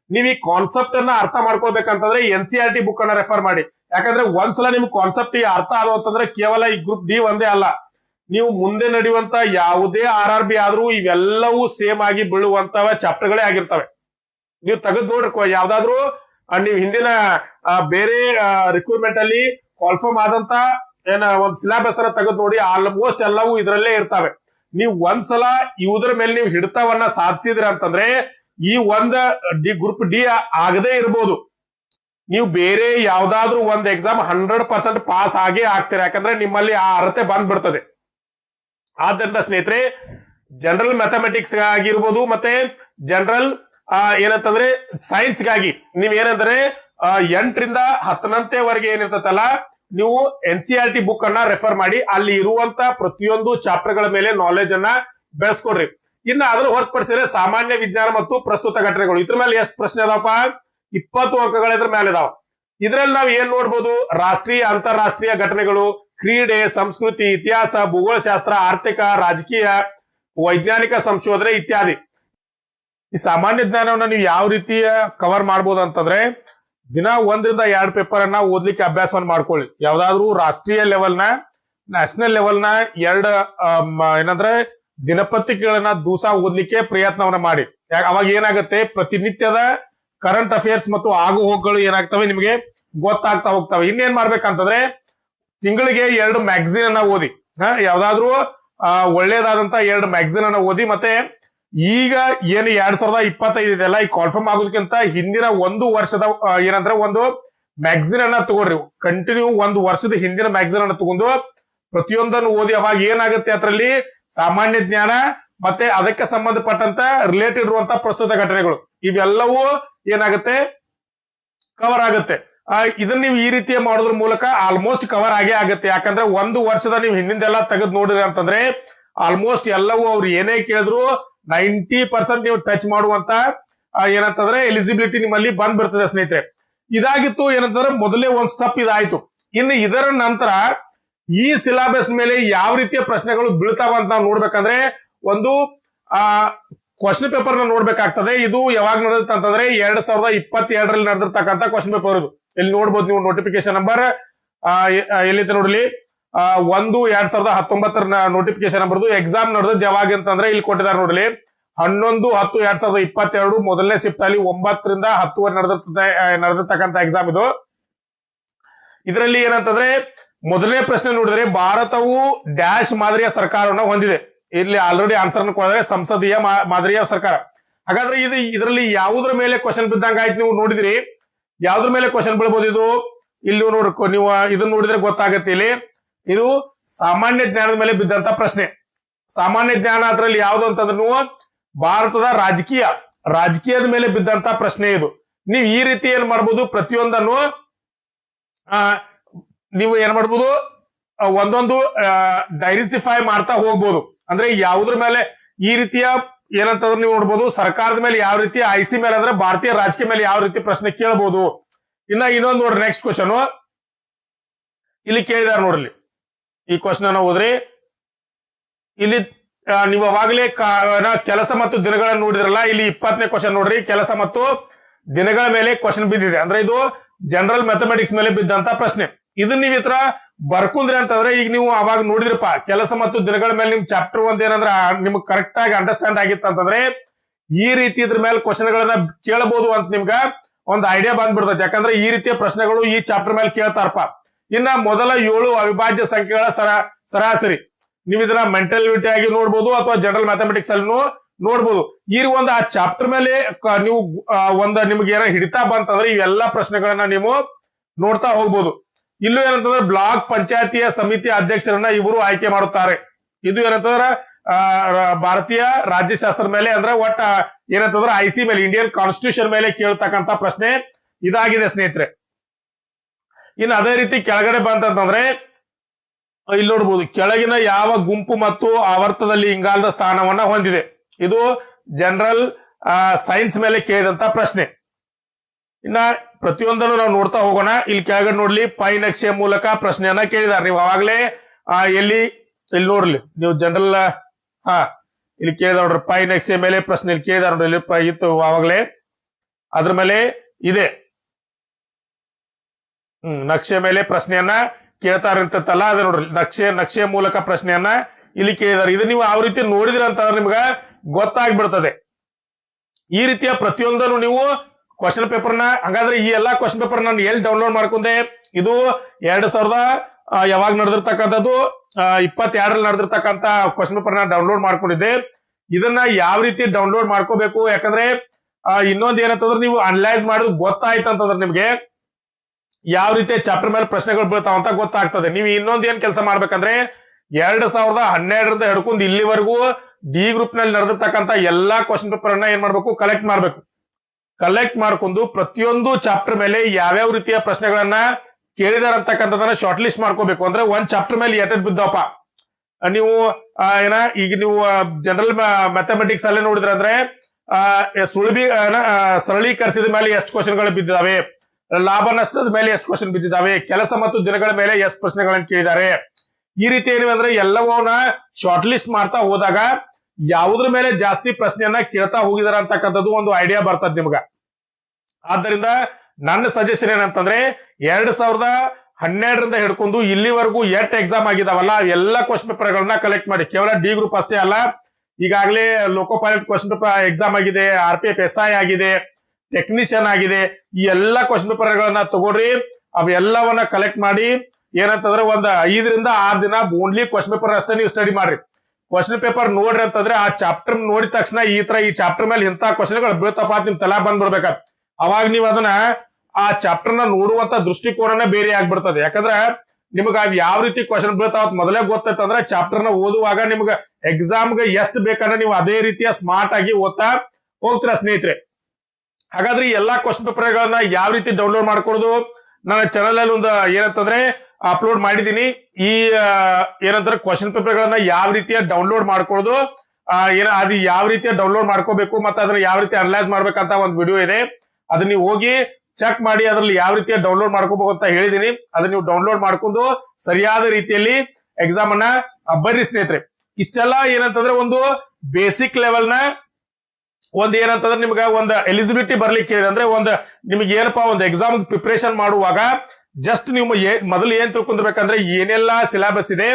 ನೀವು ಈ ಕಾನ್ಸೆಪ್ಟ್ ಅನ್ನ ಅರ್ಥ ಮಾಡ್ಕೊಳ್ಬೇಕಂತಂದ್ರೆ N C R T book ಅನ್ನ ರೆಫರ್ ಮಾಡಿ. ಯಾಕಂದ್ರೆ ಒಂದ್ಸಲ ನಿಮ್ ಕಾನ್ಸೆಪ್ಟ್ ಅರ್ಥ ಆದವು ಅಂತಂದ್ರೆ ಕೇವಲ ಈ ಗ್ರೂಪ್ ಡಿ ಒಂದೇ ಅಲ್ಲ. ನೀವು ಮುಂದೆ ನಡೆಯುವಂತ ಯಾವುದೇ ಆರ್ ಆರ್ ಬಿ ಆದ್ರೂ ಇವೆಲ್ಲವೂ ಸೇಮ್ ಆಗಿ ಬೀಳುವಂತವ ಚಾಪ್ಟರ್ಗಳೇ ಆಗಿರ್ತವೆ. ನೀವು ತೆಗೆದು ನೋಡ್ರಿ ಯಾವ್ದಾದ್ರು ನೀವು ಹಿಂದಿನ ಬೇರೆ ರಿಕ್ರೂಟ್ಮೆಂಟ್ ಅಲ್ಲಿ ಕಾಲ್ಫರ್ಮ್ ಆದಂತ, ಏನ, ಒಂದು ಸಿಲೆಬಸ್ ಅನ್ನ ತೆಗೆದು ನೋಡಿ ಆಲ್ಮೋಸ್ಟ್ ಎಲ್ಲವೂ ಇದರಲ್ಲೇ ಇರ್ತವೆ. ನೀವು ಒಂದ್ಸಲ ಇವುದ್ರ ಮೇಲೆ ನೀವು ಹಿಡಿತವನ್ನ ಸಾಧಿಸಿದ್ರೆ ಅಂತಂದ್ರೆ ಈ ಒಂದ್ ಡಿ ಗ್ರೂಪ್ ಡಿ ಆಗದೇ ಇರ್ಬೋದು. ನೀವು ಬೇರೆ ಯಾವ್ದಾದ್ರು ಒಂದ್ ಎಕ್ಸಾಮ್ ಹಂಡ್ರೆಡ್ ಪರ್ಸೆಂಟ್ ಪಾಸ್ ಆಗೇ ಆಗ್ತೀರಾ, ಯಾಕಂದ್ರೆ ನಿಮ್ಮಲ್ಲಿ ಆ ಅರ್ಹತೆ ಬಂದ್ಬಿಡ್ತದೆ. ಆದ್ದರಿಂದ ಸ್ನೇಹಿತರೆ ಜನರಲ್ ಮ್ಯಾಥಮೆಟಿಕ್ಸ್ ಆಗಿರ್ಬೋದು ಮತ್ತೆ ಜನರಲ್ ಏನಂತಂದ್ರೆ ಸೈನ್ಸ್ಗಾಗಿ ನೀವ್ ಏನಂದ್ರೆ ಎಂಟರಿಂದ ಹತ್ತನಂತೆವರೆಗೆ ಏನಿರ್ತೈತಲ್ಲ ನೀವು N C R T book ಅನ್ನ ರೆಫರ್ ಮಾಡಿ, ಅಲ್ಲಿ ಇರುವಂತ ಪ್ರತಿಯೊಂದು ಚಾಪ್ಟರ್ಗಳ ಮೇಲೆ ನಾಲೆಜ್ ಅನ್ನ ಬೆಳೆಸ್ಕೊಡ್ರಿ. ಇನ್ನು ಅದ್ರ ಹೊರತುಪಡಿಸಿದ್ರೆ ಸಾಮಾನ್ಯ ವಿಜ್ಞಾನ ಮತ್ತು ಪ್ರಸ್ತುತ ಘಟನೆಗಳು. ಇದ್ರ ಮೇಲೆ ಎಷ್ಟು ಪ್ರಶ್ನೆ ಅದಾವಪ್ಪ? ಇಪ್ಪತ್ತು ಅಂಕಗಳ ಇದ್ರ ಮೇಲೆ ಇದಾವ. ಇದ್ರಲ್ಲಿ ನಾವ್ ಏನ್ ನೋಡ್ಬೋದು? ರಾಷ್ಟ್ರೀಯ, ಅಂತಾರಾಷ್ಟ್ರೀಯ ಘಟನೆಗಳು, ಕ್ರೀಡೆ, ಸಂಸ್ಕೃತಿ, ಇತಿಹಾಸ, ಭೂಗೋಳಶಾಸ್ತ್ರ, ಆರ್ಥಿಕ, ರಾಜಕೀಯ, ವೈಜ್ಞಾನಿಕ ಸಂಶೋಧನೆ ಇತ್ಯಾದಿ. ಈ ಸಾಮಾನ್ಯ ಜ್ಞಾನವನ್ನ ನೀವು ಯಾವ ರೀತಿಯ ಕವರ್ ಮಾಡ್ಬೋದು ಅಂತಂದ್ರೆ ದಿನ ಒಂದರಿಂದ ಎರಡು ಪೇಪರ್ ಅನ್ನ ಓದ್ಲಿಕ್ಕೆ ಅಭ್ಯಾಸವನ್ನು ಮಾಡ್ಕೊಳ್ಳಿ. ಯಾವ್ದಾದ್ರು ರಾಷ್ಟ್ರೀಯ ಲೆವೆಲ್ನ ನ್ಯಾಷನಲ್ ಲೆವೆಲ್ನ ಎರಡು ಏನಂದ್ರೆ ದಿನಪತ್ರಿಕೆಗಳನ್ನ ದಿವಸ ಓದ್ಲಿಕ್ಕೆ ಪ್ರಯತ್ನವನ್ನ ಮಾಡಿ. ಅವಾಗ ಏನಾಗುತ್ತೆ? ಪ್ರತಿನಿತ್ಯದ ಕರೆಂಟ್ ಅಫೇರ್ಸ್ ಮತ್ತು ಆಗು ಹೋಗುಗಳು ಏನಾಗ್ತವೆ ನಿಮಗೆ ಗೊತ್ತಾಗ್ತಾ ಹೋಗ್ತವೆ. ಇನ್ನೇನ್ ಮಾಡ್ಬೇಕಂತಂದ್ರೆ ತಿಂಗಳಿಗೆ ಎರಡು ಮ್ಯಾಗಝಿನ್ ಅನ್ನ ಓದಿ. ಹಾ, ಯಾವ್ದಾದ್ರು ಒಳ್ಳೇದಾದಂತ ಎರಡು ಮ್ಯಾಗಝಿನ್ ಅನ್ನ ಓದಿ ಮತ್ತೆ ಈಗ ಏನು ಎರಡ್ ಸಾವಿರದ ಇಪ್ಪತ್ತೈದು ಇದೆಲ್ಲ ಈ ಕಾನ್ಫರ್ಮ್ ಆಗೋದಕ್ಕಿಂತ ಹಿಂದಿನ ಒಂದು ವರ್ಷದ ಏನಂದ್ರೆ ಒಂದು ಮ್ಯಾಗ್ಝಿನ್ ಅನ್ನ ತಗೊಳ್ರಿ ಕಂಟಿನ್ಯೂ ಒಂದು ವರ್ಷದ ಹಿಂದಿನ ಮ್ಯಾಗ್ಝಿನ್ ಅನ್ನ ತಗೊಂಡು ಪ್ರತಿಯೊಂದನ್ನು ಓದಿ ಅವಾಗ ಏನಾಗುತ್ತೆ ಅದರಲ್ಲಿ? ಸಾಮಾನ್ಯ ಜ್ಞಾನ ಮತ್ತೆ ಅದಕ್ಕೆ ಸಂಬಂಧಪಟ್ಟಂತ ರಿಲೇಟೆಡ್ ಇರುವಂತಹ ಪ್ರಸ್ತುತ ಘಟನೆಗಳು. ಇವೆಲ್ಲವೂ ಏನಾಗುತ್ತೆ? ಕವರ್ ಆಗುತ್ತೆ. ಇದನ್ನ ನೀವು ಈ ರೀತಿಯ ಮಾಡೋದ್ರ ಮೂಲಕ ಆಲ್ಮೋಸ್ಟ್ ಕವರ್ ಆಗೇ ಆಗುತ್ತೆ. ಯಾಕಂದ್ರೆ ಒಂದು ವರ್ಷದ ನೀವು ಹಿಂದಿಂದೆಲ್ಲ ತೆಗೆದು ನೋಡಿರಿ ಅಂತಂದ್ರೆ ಆಲ್ಮೋಸ್ಟ್ ಎಲ್ಲವೂ ಅವ್ರು ಏನೇ ಕೇಳಿದ್ರು ನೈಂಟಿ ಪರ್ಸೆಂಟ್ ನೀವು ಟಚ್ ಮಾಡುವಂತ ಏನಂತಂದ್ರೆ ಎಲಿಜಿಬಿಲಿಟಿ ನಿಮ್ಮಲ್ಲಿ ಬಂದ್ ಬರ್ತದೆ ಸ್ನೇಹಿತರೆ. ಇದಾಗಿತ್ತು ಏನಂತಂದ್ರೆ ಮೊದಲೇ ಒಂದ್ ಸ್ಟೆಪ್ ಇದಾಯ್ತು. ಇನ್ನು ಇದರ ನಂತರ ಈ ಸಿಲಾಬಸ್ ಮೇಲೆ ಯಾವ ರೀತಿಯ ಪ್ರಶ್ನೆಗಳು ಬೀಳ್ತಾವ ಅಂತ ನಾವು ನೋಡ್ಬೇಕಂದ್ರೆ ಒಂದು, ಆ ಕ್ವಶನ್ ಪೇಪರ್ನ ನೋಡ್ಬೇಕಾಗ್ತದೆ. ಇದು ಯಾವಾಗ ನಡೆದಿತ್ತು ಅಂತಂದ್ರೆ ಎರಡ್ ಸಾವಿರದ ಇಪ್ಪತ್ತೆರಡರಲ್ಲಿ ನಡೆದಿರ್ತಕ್ಕಂಥ ಕ್ವಶನ್ ಪೇಪರ್ ಇದು ಇಲ್ಲಿ ನೋಡ್ಬೋದು ನೀವು ನೋಟಿಫಿಕೇಶನ್ ನಂಬರ್ ಎಲ್ಲಿದೆ ನೋಡಲಿ ಒಂದು ಎರಡ್ ಸಾವಿರದ ಹತ್ತೊಂಬತ್ತರ ನೋಟಿಫಿಕೇಶನ್ ಬರೆದು ಎಕ್ಸಾಮ್ ನಡೆದದ್ದು ಯಾವಾಗ ಅಂತಂದ್ರೆ ಇಲ್ಲಿ ಕೊಟ್ಟಿದ್ದಾರೆ ನೋಡ್ಲಿ ಹನ್ನೊಂದು, ಹತ್ತು, ಎರಡ್ ಸಾವಿರದ ಇಪ್ಪತ್ತೆರಡು ಮೊದಲನೇ ಶಿಫ್ಟ್ ಅಲ್ಲಿ ಒಂಬತ್ತರಿಂದ ಹತ್ತುವರೆ ನಡೆದ ನಡೆದಿರ್ತಕ್ಕಂಥ ಎಕ್ಸಾಮ್ ಇದು. ಇದರಲ್ಲಿ ಏನಂತಂದ್ರೆ ಮೊದಲನೇ ಪ್ರಶ್ನೆ ನೋಡಿದ್ರೆ ಭಾರತವು ಡ್ಯಾಶ್ ಮಾದರಿಯ ಸರ್ಕಾರವನ್ನು ಹೊಂದಿದೆ. ಇಲ್ಲಿ ಆಲ್ರೆಡಿ ಆನ್ಸರ್ ಕೊಡಿದ್ರೆ ಸಂಸದೀಯ ಮಾದರಿಯ ಸರ್ಕಾರ. ಹಾಗಾದ್ರೆ ಇದು ಇದರಲ್ಲಿ ಯಾವುದ್ರ ಮೇಲೆ ಕ್ವಶನ್ ಬಿದ್ದಂಗ ಆಯ್ತು ನೀವು ನೋಡಿದ್ರಿ? ಯಾವ್ದ್ರ ಮೇಲೆ ಕ್ವಶನ್ ಬೀಳ್ಬೋದು ಇದು? ಇಲ್ಲಿ ನೋಡ್ರಿ ನೀವು ಇದನ್ನ ನೋಡಿದ್ರೆ ಗೊತ್ತಾಗತ್ತೆ ಇಲ್ಲಿ. ಇದು ಸಾಮಾನ್ಯ ಜ್ಞಾನದ ಮೇಲೆ ಬಿದ್ದಂತ ಪ್ರಶ್ನೆ. ಸಾಮಾನ್ಯ ಜ್ಞಾನ ಅದ್ರಲ್ಲಿ ಯಾವ್ದು ಅಂತಂದ್ರೆ ಭಾರತದ ರಾಜಕೀಯ, ರಾಜಕೀಯದ ಮೇಲೆ ಬಿದ್ದಂತ ಪ್ರಶ್ನೆ ಇದು. ನೀವು ಈ ರೀತಿ ಏನ್ ಮಾಡ್ಬೋದು, ಪ್ರತಿಯೊಂದನ್ನು, ಆ, ನೀವು ಏನ್ ಮಾಡ್ಬೋದು ಒಂದೊಂದು ಡೈರಿಸಿಫೈ ಮಾಡ್ತಾ ಹೋಗ್ಬೋದು. ಅಂದ್ರೆ ಯಾವುದ್ರ ಮೇಲೆ, ಈ ರೀತಿಯ ಏನಂತಂದ್ರೆ ನೀವು ನೋಡ್ಬೋದು, ಸರ್ಕಾರದ ಮೇಲೆ ಯಾವ ರೀತಿ ಐ ಸಿ ಮೇಲೆ ಅಂದ್ರೆ ಭಾರತೀಯ ರಾಜಕೀಯ ಮೇಲೆ ಯಾವ ರೀತಿ ಪ್ರಶ್ನೆ ಕೇಳಬಹುದು ಇನ್ನ ಇನ್ನೊಂದು ನೋಡ್ರಿ ನೆಕ್ಸ್ಟ್ ಕ್ವಶನ್ ಇಲ್ಲಿ ಕೇಳಿದಾರೆ ನೋಡ್ರಿ ಈ ಕ್ವಶನ್ ಅನ್ನ ಓದ್ರಿ. ಇಲ್ಲಿ ನೀವು ಅವಾಗಲೇ ಕೆಲಸ ಮತ್ತು ದಿನಗಳನ್ನು ನೋಡಿದ್ರಲ್ಲ, ಇಲ್ಲಿ ಇಪ್ಪತ್ತನೇ ಕ್ವಶನ್ ನೋಡ್ರಿ. ಕೆಲಸ ಮತ್ತು ದಿನಗಳ ಮೇಲೆ ಕ್ವಶನ್ ಬಿದ್ದಿದೆ. ಅಂದ್ರೆ ಇದು ಜನರಲ್ ಮ್ಯಾಥಮೆಟಿಕ್ಸ್ ಮೇಲೆ ಬಿದ್ದಂತ ಪ್ರಶ್ನೆ. ಇದನ್ನ ನೀವು ಈ ತರ ಬರ್ಕುಂದ್ರಿ ಅಂತಂದ್ರೆ, ಈಗ ನೀವು ಅವಾಗ ನೋಡಿದ್ರಪ್ಪ, ಕೆಲಸ ಮತ್ತು ದಿನಗಳ ಮೇಲೆ ನಿಮ್ ಚಾಪ್ಟರ್ ಒಂದ್ ಏನಂದ್ರೆ ನಿಮ್ಗೆ ಕರೆಕ್ಟ್ ಆಗಿ ಅಂಡರ್ಸ್ಟ್ಯಾಂಡ್ ಆಗಿತ್ತು ಅಂತಂದ್ರೆ, ಈ ರೀತಿ ಇದ್ರ ಮೇಲೆ ಕ್ವಶನ್ ಗಳನ್ನ ಕೇಳಬಹುದು ಅಂತ ನಿಮ್ಗ ಒಂದು ಐಡಿಯಾ ಬಂದ್ಬಿಡ್ತೈತಿ. ಯಾಕಂದ್ರೆ ಈ ರೀತಿಯ ಪ್ರಶ್ನೆಗಳು ಈ ಚಾಪ್ಟರ್ ಮೇಲೆ ಕೇಳ್ತಾರಪ್ಪ. ಇನ್ನ ಮೊದಲ ಏಳು ಅವಿಭಾಜ್ಯ ಸಂಖ್ಯೆಗಳ ಸರಾ, ಸರಾಸರಿ. ನೀವು ಇದನ್ನ ಮೆಂಟಲಿಟಿ ಆಗಿ ನೋಡ್ಬೋದು ಅಥವಾ ಜನರಲ್ ಮ್ಯಾಥಮೆಟಿಕ್ಸ್ ಅಲ್ಲಿ ನೋಡ್ಬೋದು. ಈ ಒಂದು ಆ ಚಾಪ್ಟರ್ ಮೇಲೆ ನೀವು ಒಂದು ನಿಮ್ಗೆ ಏನೋ ಹಿಡಿತಾ ಬಂತಂದ್ರೆ ಇವೆಲ್ಲ ಪ್ರಶ್ನೆಗಳನ್ನ ನೀವು ನೋಡ್ತಾ ಹೋಗ್ಬೋದು. ಇಲ್ಲೂ ಏನಂತಂದ್ರೆ ಬ್ಲಾಕ್ ಪಂಚಾಯತಿಯ ಸಮಿತಿ ಅಧ್ಯಕ್ಷರನ್ನ ಇವರು ಆಯ್ಕೆ ಮಾಡುತ್ತಾರೆ. ಇದು ಏನಂತಂದ್ರೆ ಭಾರತೀಯ ರಾಜ್ಯಶಾಸ್ತ್ರ ಮೇಲೆ ಅಂದ್ರೆ ಒಟ್ಟ ಏನಂತಂದ್ರೆ ಐ ಮೇಲೆ ಇಂಡಿಯನ್ ಕಾನ್ಸ್ಟಿಟ್ಯೂಷನ್ ಮೇಲೆ ಕೇಳ್ತಕ್ಕಂತ ಪ್ರಶ್ನೆ ಇದಾಗಿದೆ ಸ್ನೇಹಿತರೆ. ಇನ್ನು ಅದೇ ರೀತಿ ಕೆಳಗಡೆ ಬಂತಂತಂದ್ರೆ, ಇಲ್ಲಿ ನೋಡ್ಬೋದು, ಕೆಳಗಿನ ಯಾವ ಗುಂಪು ಮತ್ತು ಆವರ್ತದಲ್ಲಿ ಇಂಗಾಲದ ಸ್ಥಾನವನ್ನ ಹೊಂದಿದೆ. ಇದು ಜನರಲ್ ಸೈನ್ಸ್ ಮೇಲೆ ಕೇಳಿದಂತ ಪ್ರಶ್ನೆ. ಇನ್ನ ಪ್ರತಿಯೊಂದನ್ನು ನಾವು ನೋಡ್ತಾ ಹೋಗೋಣ. ಇಲ್ಲಿ ಕೆಳಗಡೆ ನೋಡ್ಲಿ, ಪೈ ನಕ್ಷೆಯ ಮೂಲಕ ಪ್ರಶ್ನೆಯನ್ನ ಕೇಳಿದಾರೆ. ನೀವು ಆವಾಗಲೇ ಎಲ್ಲಿ, ಇಲ್ಲಿ ನೋಡ್ಲಿ. ನೀವು ಜನರಲ್ ಹಾ, ಇಲ್ಲಿ ಕೇಳಿದ ನೋಡ್ರಿ, ಪೈ ನಕ್ಷೆ ಮೇಲೆ ಪ್ರಶ್ನೆ ಇಲ್ಲಿ ಕೇಳಿದಾರ ನೋಡ್ರಿ, ಇಲ್ಲಿ ಇತ್ತು ಆವಾಗಲೇ. ಅದ್ರ ಮೇಲೆ ಇದೆ. ನಕ್ಷೆ ಮೇಲೆ ಪ್ರಶ್ನೆಯನ್ನ ಕೇಳ್ತಾರಂತಲ್ಲ ಅದೇ ನೋಡ್ರಿ, ನಕ್ಷೆ ನಕ್ಷೆ ಮೂಲಕ ಪ್ರಶ್ನೆಯನ್ನ ಇಲ್ಲಿ ಕೇಳಿದಾರೆ. ಇದು ನೀವು ಯಾವ ರೀತಿ ನೋಡಿದ್ರಿ ಅಂತಂದ್ರೆ ನಿಮ್ಗ ಗೊತ್ತಾಗ್ಬಿಡ್ತದೆ. ಈ ರೀತಿಯ ಪ್ರತಿಯೊಂದನ್ನು ನೀವು ಕ್ವಶನ್ ಪೇಪರ್ನ ಹಂಗಾದ್ರೆ ಈ ಎಲ್ಲಾ ಕ್ವಶನ್ ಪೇಪರ್ ನಾನು ಎಲ್ಲಿ ಡೌನ್ಲೋಡ್ ಮಾಡ್ಕೊಂಡೆ? ಇದು ಎರಡ್ ಸಾವಿರದ ಯಾವಾಗ ನಡೆದಿರ್ತಕ್ಕಂಥದ್ದು? ಇಪ್ಪತ್ತೆರಡರಲ್ಲಿ ನಡೆದಿರ್ತಕ್ಕಂಥ ಕ್ವಶನ್ ಪೇಪರ್ನ ಡೌನ್ಲೋಡ್ ಮಾಡ್ಕೊಂಡಿದ್ದೆ. ಇದನ್ನ ಯಾವ ರೀತಿ ಡೌನ್ಲೋಡ್ ಮಾಡ್ಕೋಬೇಕು? ಯಾಕಂದ್ರೆ ಇನ್ನೊಂದ್ ಏನಂತಂದ್ರೆ ನೀವು ಅನಲೈಸ್ ಮಾಡೋದು ಗೊತ್ತಾಯ್ತು ಅಂತಂದ್ರೆ ನಿಮ್ಗೆ ಯಾವ ರೀತಿ ಚಾಪ್ಟರ್ ಮೇಲೆ ಪ್ರಶ್ನೆಗಳು ಬೀಳ್ತಾವ ಅಂತ ಗೊತ್ತಾಗ್ತದೆ. ನೀವು ಇನ್ನೊಂದ್ ಏನ್ ಕೆಲಸ ಮಾಡ್ಬೇಕಂದ್ರೆ ಎರಡ್ ಸಾವಿರದ ಹನ್ನೆರಡರಿಂದ ಹಿಡ್ಕೊಂಡು ಇಲ್ಲಿವರೆಗೂ ಡಿ ಗ್ರೂಪ್ನಲ್ಲಿ ನಡೆದಿರ್ತಕ್ಕಂಥ ಎಲ್ಲಾ ಕ್ವಶನ್ ಪೇಪರ್ ಅನ್ನ ಏನ್ ಮಾಡ್ಬೇಕು? ಕಲೆಕ್ಟ್ ಮಾಡ್ಬೇಕು. ಕಲೆಕ್ಟ್ ಮಾಡ್ಕೊಂಡು ಪ್ರತಿಯೊಂದು ಚಾಪ್ಟರ್ ಮೇಲೆ ಯಾವ್ಯಾವ ರೀತಿಯ ಪ್ರಶ್ನೆಗಳನ್ನ ಕೇಳಿದಾರ ಅಂತಕ್ಕಂಥದನ್ನ ಶಾರ್ಟ್ ಲಿಸ್ಟ್ ಮಾಡ್ಕೋಬೇಕು. ಅಂದ್ರೆ ಒಂದ್ ಚಾಪ್ಟರ್ ಮೇಲೆ ಎಟೆಡ್ ಬಿದ್ದವಪ್ಪ ನೀವು ಏನ ಈಗ ನೀವು ಜನರಲ್ ಮ್ಯಾಥಮೆಟಿಕ್ಸ್ ಅಲ್ಲೇ ನೋಡಿದ್ರೆ ಅಂದ್ರೆ ಆ, ಸರಳೀಕರಿಸಿದ ಮೇಲೆ ಎಷ್ಟು ಕ್ವಶನ್ಗಳು ಬಿದ್ದಿದಾವೆ? ಲಾಭ ನಷ್ಟದ ಮೇಲೆ ಎಷ್ಟು ಕ್ವಶನ್ ಬಿದ್ದಿದ್ದಾವೆ? ಕೆಲಸ ಮತ್ತು ದಿನಗಳ ಮೇಲೆ ಎಷ್ಟು ಪ್ರಶ್ನೆಗಳನ್ನು ಕೇಳಿದ್ದಾರೆ? ಈ ರೀತಿ ಏನಿವೆ ಅಂದ್ರೆ ಎಲ್ಲವನ್ನ ಶಾರ್ಟ್ ಲಿಸ್ಟ್ ಮಾಡ್ತಾ ಹೋದಾಗ ಯಾವುದ್ರ ಮೇಲೆ ಜಾಸ್ತಿ ಪ್ರಶ್ನೆಯನ್ನ ಕೇಳ್ತಾ ಹೋಗಿದಾರ ಅಂತಕ್ಕಂಥದ್ದು ಒಂದು ಐಡಿಯಾ ಬರ್ತದ ನಿಮ್ಗ. ಆದ್ದರಿಂದ ನನ್ನ ಸಜೆಷನ್ ಏನಂತಂದ್ರೆ ಎರಡ್ ಸಾವಿರದ ಹನ್ನೆರಡರಿಂದ ಹಿಡ್ಕೊಂಡು ಇಲ್ಲಿವರೆಗೂ ಎಟ್ ಎಕ್ಸಾಮ್ ಆಗಿದಾವಲ್ಲ, ಎಲ್ಲ ಕ್ವಶನ್ ಪೇಪರ್ಗಳನ್ನ ಕಲೆಕ್ಟ್ ಮಾಡಿ. ಕೇವಲ ಡಿ ಗ್ರೂಪ್ ಅಷ್ಟೇ ಅಲ್ಲ, ಈಗಾಗಲೇ loco pilot question paper exam ಆಗಿದೆ R P F S I ಆಗಿದೆ ಟೆಕ್ನಿಷಿಯನ್ ಆಗಿದೆ. ಈ ಎಲ್ಲಾ ಕ್ವಶನ್ ಪೇಪರ್ ಗಳನ್ನ ತಗೊಳ್ರಿ. ಅವೆಲ್ಲವನ್ನ ಕಲೆಕ್ಟ್ ಮಾಡಿ. ಏನಂತಂದ್ರೆ ಒಂದ್ ಐದರಿಂದ ಆರ್ ದಿನ ಓನ್ಲಿ ಕ್ವಶನ್ ಪೇಪರ್ ಅಷ್ಟೇ ನೀವು ಸ್ಟಡಿ ಮಾಡ್ರಿ. ಕ್ವಶನ್ ಪೇಪರ್ ನೋಡ್ರಿ ಅಂತಂದ್ರೆ ಆ ಚಾಪ್ಟರ್ ನೋಡಿದ ತಕ್ಷಣ ಈ ತರ ಈ ಚಾಪ್ಟರ್ ಮೇಲೆ ಇಂತ ಕ್ವಶನ್ಗಳು ಬೀಳ್ತಪ್ಪ ನಿಮ್ ತಲಾ ಬಂದ್ಬಿಡ್ಬೇಕ ಅವಾಗ ನೀವು ಅದನ್ನ ಆ ಚಾಪ್ಟರ್ನ ನೋಡುವಂತ ದೃಷ್ಟಿಕೋನನೇ ಬೇರೆ ಆಗ್ಬಿಡ್ತದೆ. ಯಾಕಂದ್ರೆ ನಿಮ್ಗೆ ಅವ್ ಯಾವ ರೀತಿ ಕ್ವಶನ್ ಬೀಳ್ತಾವ ಮೊದಲೇ ಗೊತ್ತೈತಂದ್ರೆ ಚಾಪ್ಟರ್ನ ಓದುವಾಗ ನಿಮ್ಗೆ ಎಕ್ಸಾಮ್ಗೆ ಎಷ್ಟು ಬೇಕಂದ್ರೆ ನೀವು ಅದೇ ರೀತಿಯ ಸ್ಮಾರ್ಟ್ ಆಗಿ ಓದ್ತಾ ಹೋಗ್ತೀರಾ ಸ್ನೇಹಿತರೆ. ಹಾಗಾದ್ರೆ ಎಲ್ಲಾ ಕ್ವಶನ್ ಪೇಪರ್ಗಳನ್ನ ಯಾವ ರೀತಿ ಡೌನ್ಲೋಡ್ ಮಾಡ್ಕೊಳ್ಳೋದು ನನ್ನ ಚಾನಲ್ ಅಲ್ಲಿ ಒಂದು ಏನಂತಂದ್ರೆ ಅಪ್ಲೋಡ್ ಮಾಡಿದೀನಿ. ಈ ಏನಂತಾರೆ ಕ್ವಶನ್ ಪೇಪರ್ಗಳನ್ನ ಯಾವ ರೀತಿಯ ಡೌನ್ಲೋಡ್ ಮಾಡ್ಕೊಳ್ಳೋದು ಏನ, ಅದು ಯಾವ ರೀತಿಯ ಡೌನ್ಲೋಡ್ ಮಾಡ್ಕೋಬೇಕು ಮತ್ತೆ ಅದನ್ನ ಯಾವ ರೀತಿ ಅನಲೈಸ್ ಮಾಡ್ಬೇಕಂತ ಒಂದು ವಿಡಿಯೋ ಇದೆ. ಅದನ್ನ ನೀವು ಹೋಗಿ ಚೆಕ್ ಮಾಡಿ ಅದ್ರಲ್ಲಿ ಯಾವ ರೀತಿಯ ಡೌನ್ಲೋಡ್ ಮಾಡ್ಕೋಬೇಕು ಅಂತ ಹೇಳಿದೀನಿ. ಅದನ್ನ ನೀವು ಡೌನ್ಲೋಡ್ ಮಾಡ್ಕೊಂಡು ಸರಿಯಾದ ರೀತಿಯಲ್ಲಿ ಎಕ್ಸಾಮ್ ಅನ್ನ ಬರ್ರಿ ಸ್ನೇಹಿತರೆ. ಇಷ್ಟೆಲ್ಲ ಏನಂತಂದ್ರೆ ಒಂದು ಬೇಸಿಕ್ ಲೆವೆಲ್ ಒಂದ್ ಏನಂತಂದ್ರೆ ನಿಮ್ಗ ಒಂದ್ ಎಲಿಜಿಬಿಲಿಟಿ ಬರ್ಲಿಕ್ಕೆ ಅಂದ್ರೆ ಒಂದ್ ನಿಮ್ಗೆ ಏನಪ್ಪಾ, ಒಂದು ಎಕ್ಸಾಮ್ ಪ್ರಿಪರೇಷನ್ ಮಾಡುವಾಗ ಜಸ್ಟ್ ನೀವು ಮೊದಲು ಏನ್ ತಿಳ್ಕೊಂಡಿರ್ಬೇಕಂದ್ರೆ ಏನೆಲ್ಲಾ ಸಿಲೆಬಸ್ ಇದೆ,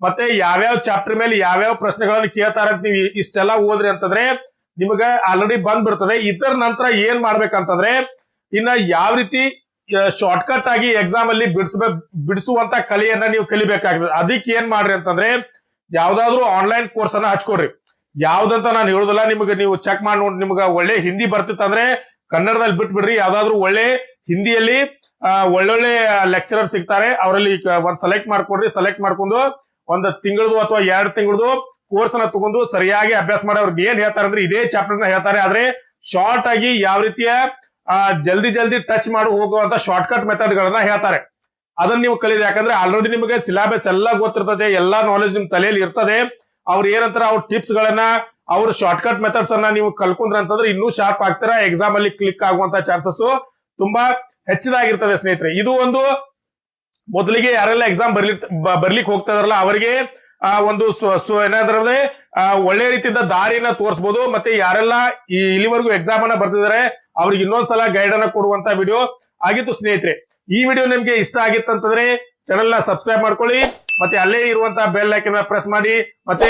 ಮತ್ತೆ ಯಾವ್ಯಾವ ಚಾಪ್ಟರ್ ಮೇಲೆ ಯಾವ್ಯಾವ ಪ್ರಶ್ನೆಗಳನ್ನ ಕೇಳ್ತಾರ ನೀವು ಇಷ್ಟೆಲ್ಲ ಓದ್ರಿ ಅಂತಂದ್ರೆ ನಿಮಗೆ ಆಲ್ರೆಡಿ ಬಂದ್ ಬಿಡ್ತದೆ ಇದರ ನಂತರ ಏನ್ ಮಾಡ್ಬೇಕಂತಂದ್ರೆ ಇನ್ನ ಯಾವ ರೀತಿ ಶಾರ್ಟ್ಕಟ್ ಆಗಿ ಎಕ್ಸಾಮ್ ಅಲ್ಲಿ ಬಿಡಿಸ್ಬೇಕು ಬಿಡಿಸುವಂತ ಕಲೆಯನ್ನ ನೀವು ಕಲಿಬೇಕಾಗ್ತದೆ. ಅದಕ್ಕೆ ಏನ್ ಮಾಡ್ರಿ ಅಂತಂದ್ರೆ ಯಾವ್ದಾದ್ರು ಆನ್ಲೈನ್ ಕೋರ್ಸ್ ಅನ್ನ ಹಚ್ಕೊಡ್ರಿ. ಯಾವ್ದಂತ ನಾನು ಹೇಳುದಿಲ್ಲ. ನಿಮಗೆ ನೀವು ಚೆಕ್ ಮಾಡಿ ನೋಡಿ, ನಿಮ್ಗೆ ಒಳ್ಳೆ ಹಿಂದಿ ಬರ್ತಿತ್ತಂದ್ರೆ ಕನ್ನಡದಲ್ಲಿ ಬಿಟ್ಬಿಡ್ರಿ. ಯಾವ್ದಾದ್ರು ಒಳ್ಳೆ ಹಿಂದಿಯಲ್ಲಿ ಒಳ್ಳೊಳ್ಳೆ ಲೆಕ್ಚರರ್ ಸಿಗ್ತಾರೆ. ಅವರಲ್ಲಿ ಒಂದ್ ಸೆಲೆಕ್ಟ್ ಮಾಡ್ಕೊಡ್ರಿ. ಸೆಲೆಕ್ಟ್ ಮಾಡ್ಕೊಂಡು ಒಂದ್ ತಿಂಗಳದು ಅಥವಾ ಎರಡ್ ತಿಂಗಳದು ಕೋರ್ಸ್ ಅನ್ನ ತಗೊಂಡು ಸರಿಯಾಗಿ ಅಭ್ಯಾಸ ಮಾಡಿ. ಅವ್ರಿಗೆ ಏನ್ ಹೇಳ್ತಾರೆ ಅಂದ್ರೆ ಇದೇ ಚಾಪ್ಟರ್ನ ಹೇಳ್ತಾರೆ. ಆದ್ರೆ ಶಾರ್ಟ್ ಆಗಿ ಯಾವ ರೀತಿಯ ಜಲ್ದಿ ಜಲ್ದಿ ಟಚ್ ಮಾಡಿ ಹೋಗುವಂತ ಶಾರ್ಟ್ ಕಟ್ ಮೆಥಡ್ ಗಳನ್ನ ಹೇಳ್ತಾರೆ. ಅದನ್ನ ನೀವು ಕಲಿಯೋದು ಯಾಕಂದ್ರೆ ಆಲ್ರೆಡಿ ನಿಮಗೆ ಸಿಲೆಬಸ್ ಎಲ್ಲ ಗೊತ್ತಿರ್ತದೆ. ಎಲ್ಲಾ ನಾಲೆಜ್ ನಿಮ್ ತಲೆಯಲ್ಲಿ ಇರ್ತದೆ. ಅವ್ರು ಏನಂತಾರ, ಅವ್ರ ಟಿಪ್ಸ್ ಗಳನ್ನ, ಅವ್ರ ಶಾರ್ಟ್ಕಟ್ ಮೆಥಡ್ಸ್ ಅನ್ನ ನೀವು ಕಲ್ಕೊಂಡ್ರ ಅಂತಂದ್ರೆ ಇನ್ನೂ ಶಾರ್ಪ್ ಆಗ್ತೀರಾ? ಎಕ್ಸಾಮ್ ಅಲ್ಲಿ ಕ್ಲಿಕ್ ಆಗುವಂತ ಚಾನ್ಸಸ್ ತುಂಬಾ ಹೆಚ್ಚಿದಾಗಿರ್ತದೆ ಸ್ನೇಹಿತರೆ. ಇದು ಒಂದು ಮೊದಲಿಗೆ ಯಾರೆಲ್ಲ ಎಕ್ಸಾಮ್ ಬರ್ಲಿಕ್, ಬ- ಬರ್ಲಿಕ್ಕೆ ಹೋಗ್ತಾ ಇದಾರಲ್ಲ ಅವರಿಗೆ, ಆ, ಒಂದು ಏನಾದ್ರೆ ಒಳ್ಳೆ ರೀತಿಯಿಂದ ದಾರಿನ ತೋರಿಸಬಹುದು ಮತ್ತೆ ಯಾರೆಲ್ಲ ಈ ಇಲ್ಲಿವರೆಗೂ ಎಕ್ಸಾಮ್ ಅನ್ನ ಬರ್ತಿದ್ದಾರೆ ಅವ್ರಿಗೆ ಇನ್ನೊಂದ್ಸಲ ಗೈಡ್ ಅನ್ನ ಕೊಡುವಂತ ವಿಡಿಯೋ ಆಗಿತ್ತು ಸ್ನೇಹಿತರೆ. ಈ ವಿಡಿಯೋ ನಿಮ್ಗೆ ಇಷ್ಟ ಆಗಿತ್ತಂತಂದ್ರೆ ಚಾನೆಲ್ನ ಸಬ್ಸ್ಕ್ರೈಬ್ ಮಾಡ್ಕೊಳ್ಳಿ. ಮತ್ತೆ ಅಲ್ಲೇ ಇರುವಂತ ಬೆಲ್ ಐಕನ್ ಪ್ರೆಸ್ ಮಾಡಿ, ಮತ್ತೆ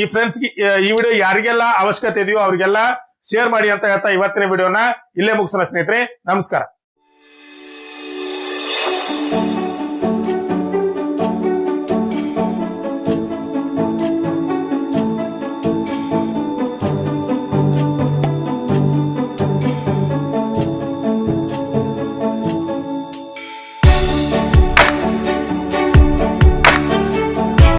ಈ ಫ್ರೆಂಡ್ಸ್ ಈ ವಿಡಿಯೋ ಯಾರಿಗೆಲ್ಲ ಅವಶ್ಯಕತೆ ಇದೆಯೋ ಅವ್ರಿಗೆಲ್ಲ ಶೇರ್ ಮಾಡಿ ಅಂತ ಹೇಳ್ತಾ ಇವತ್ತಿನ ವಿಡಿಯೋನ ಇಲ್ಲೇ ಮುಗಿಸೋಣ ಸ್ನೇಹಿತರೆ, ನಮಸ್ಕಾರ.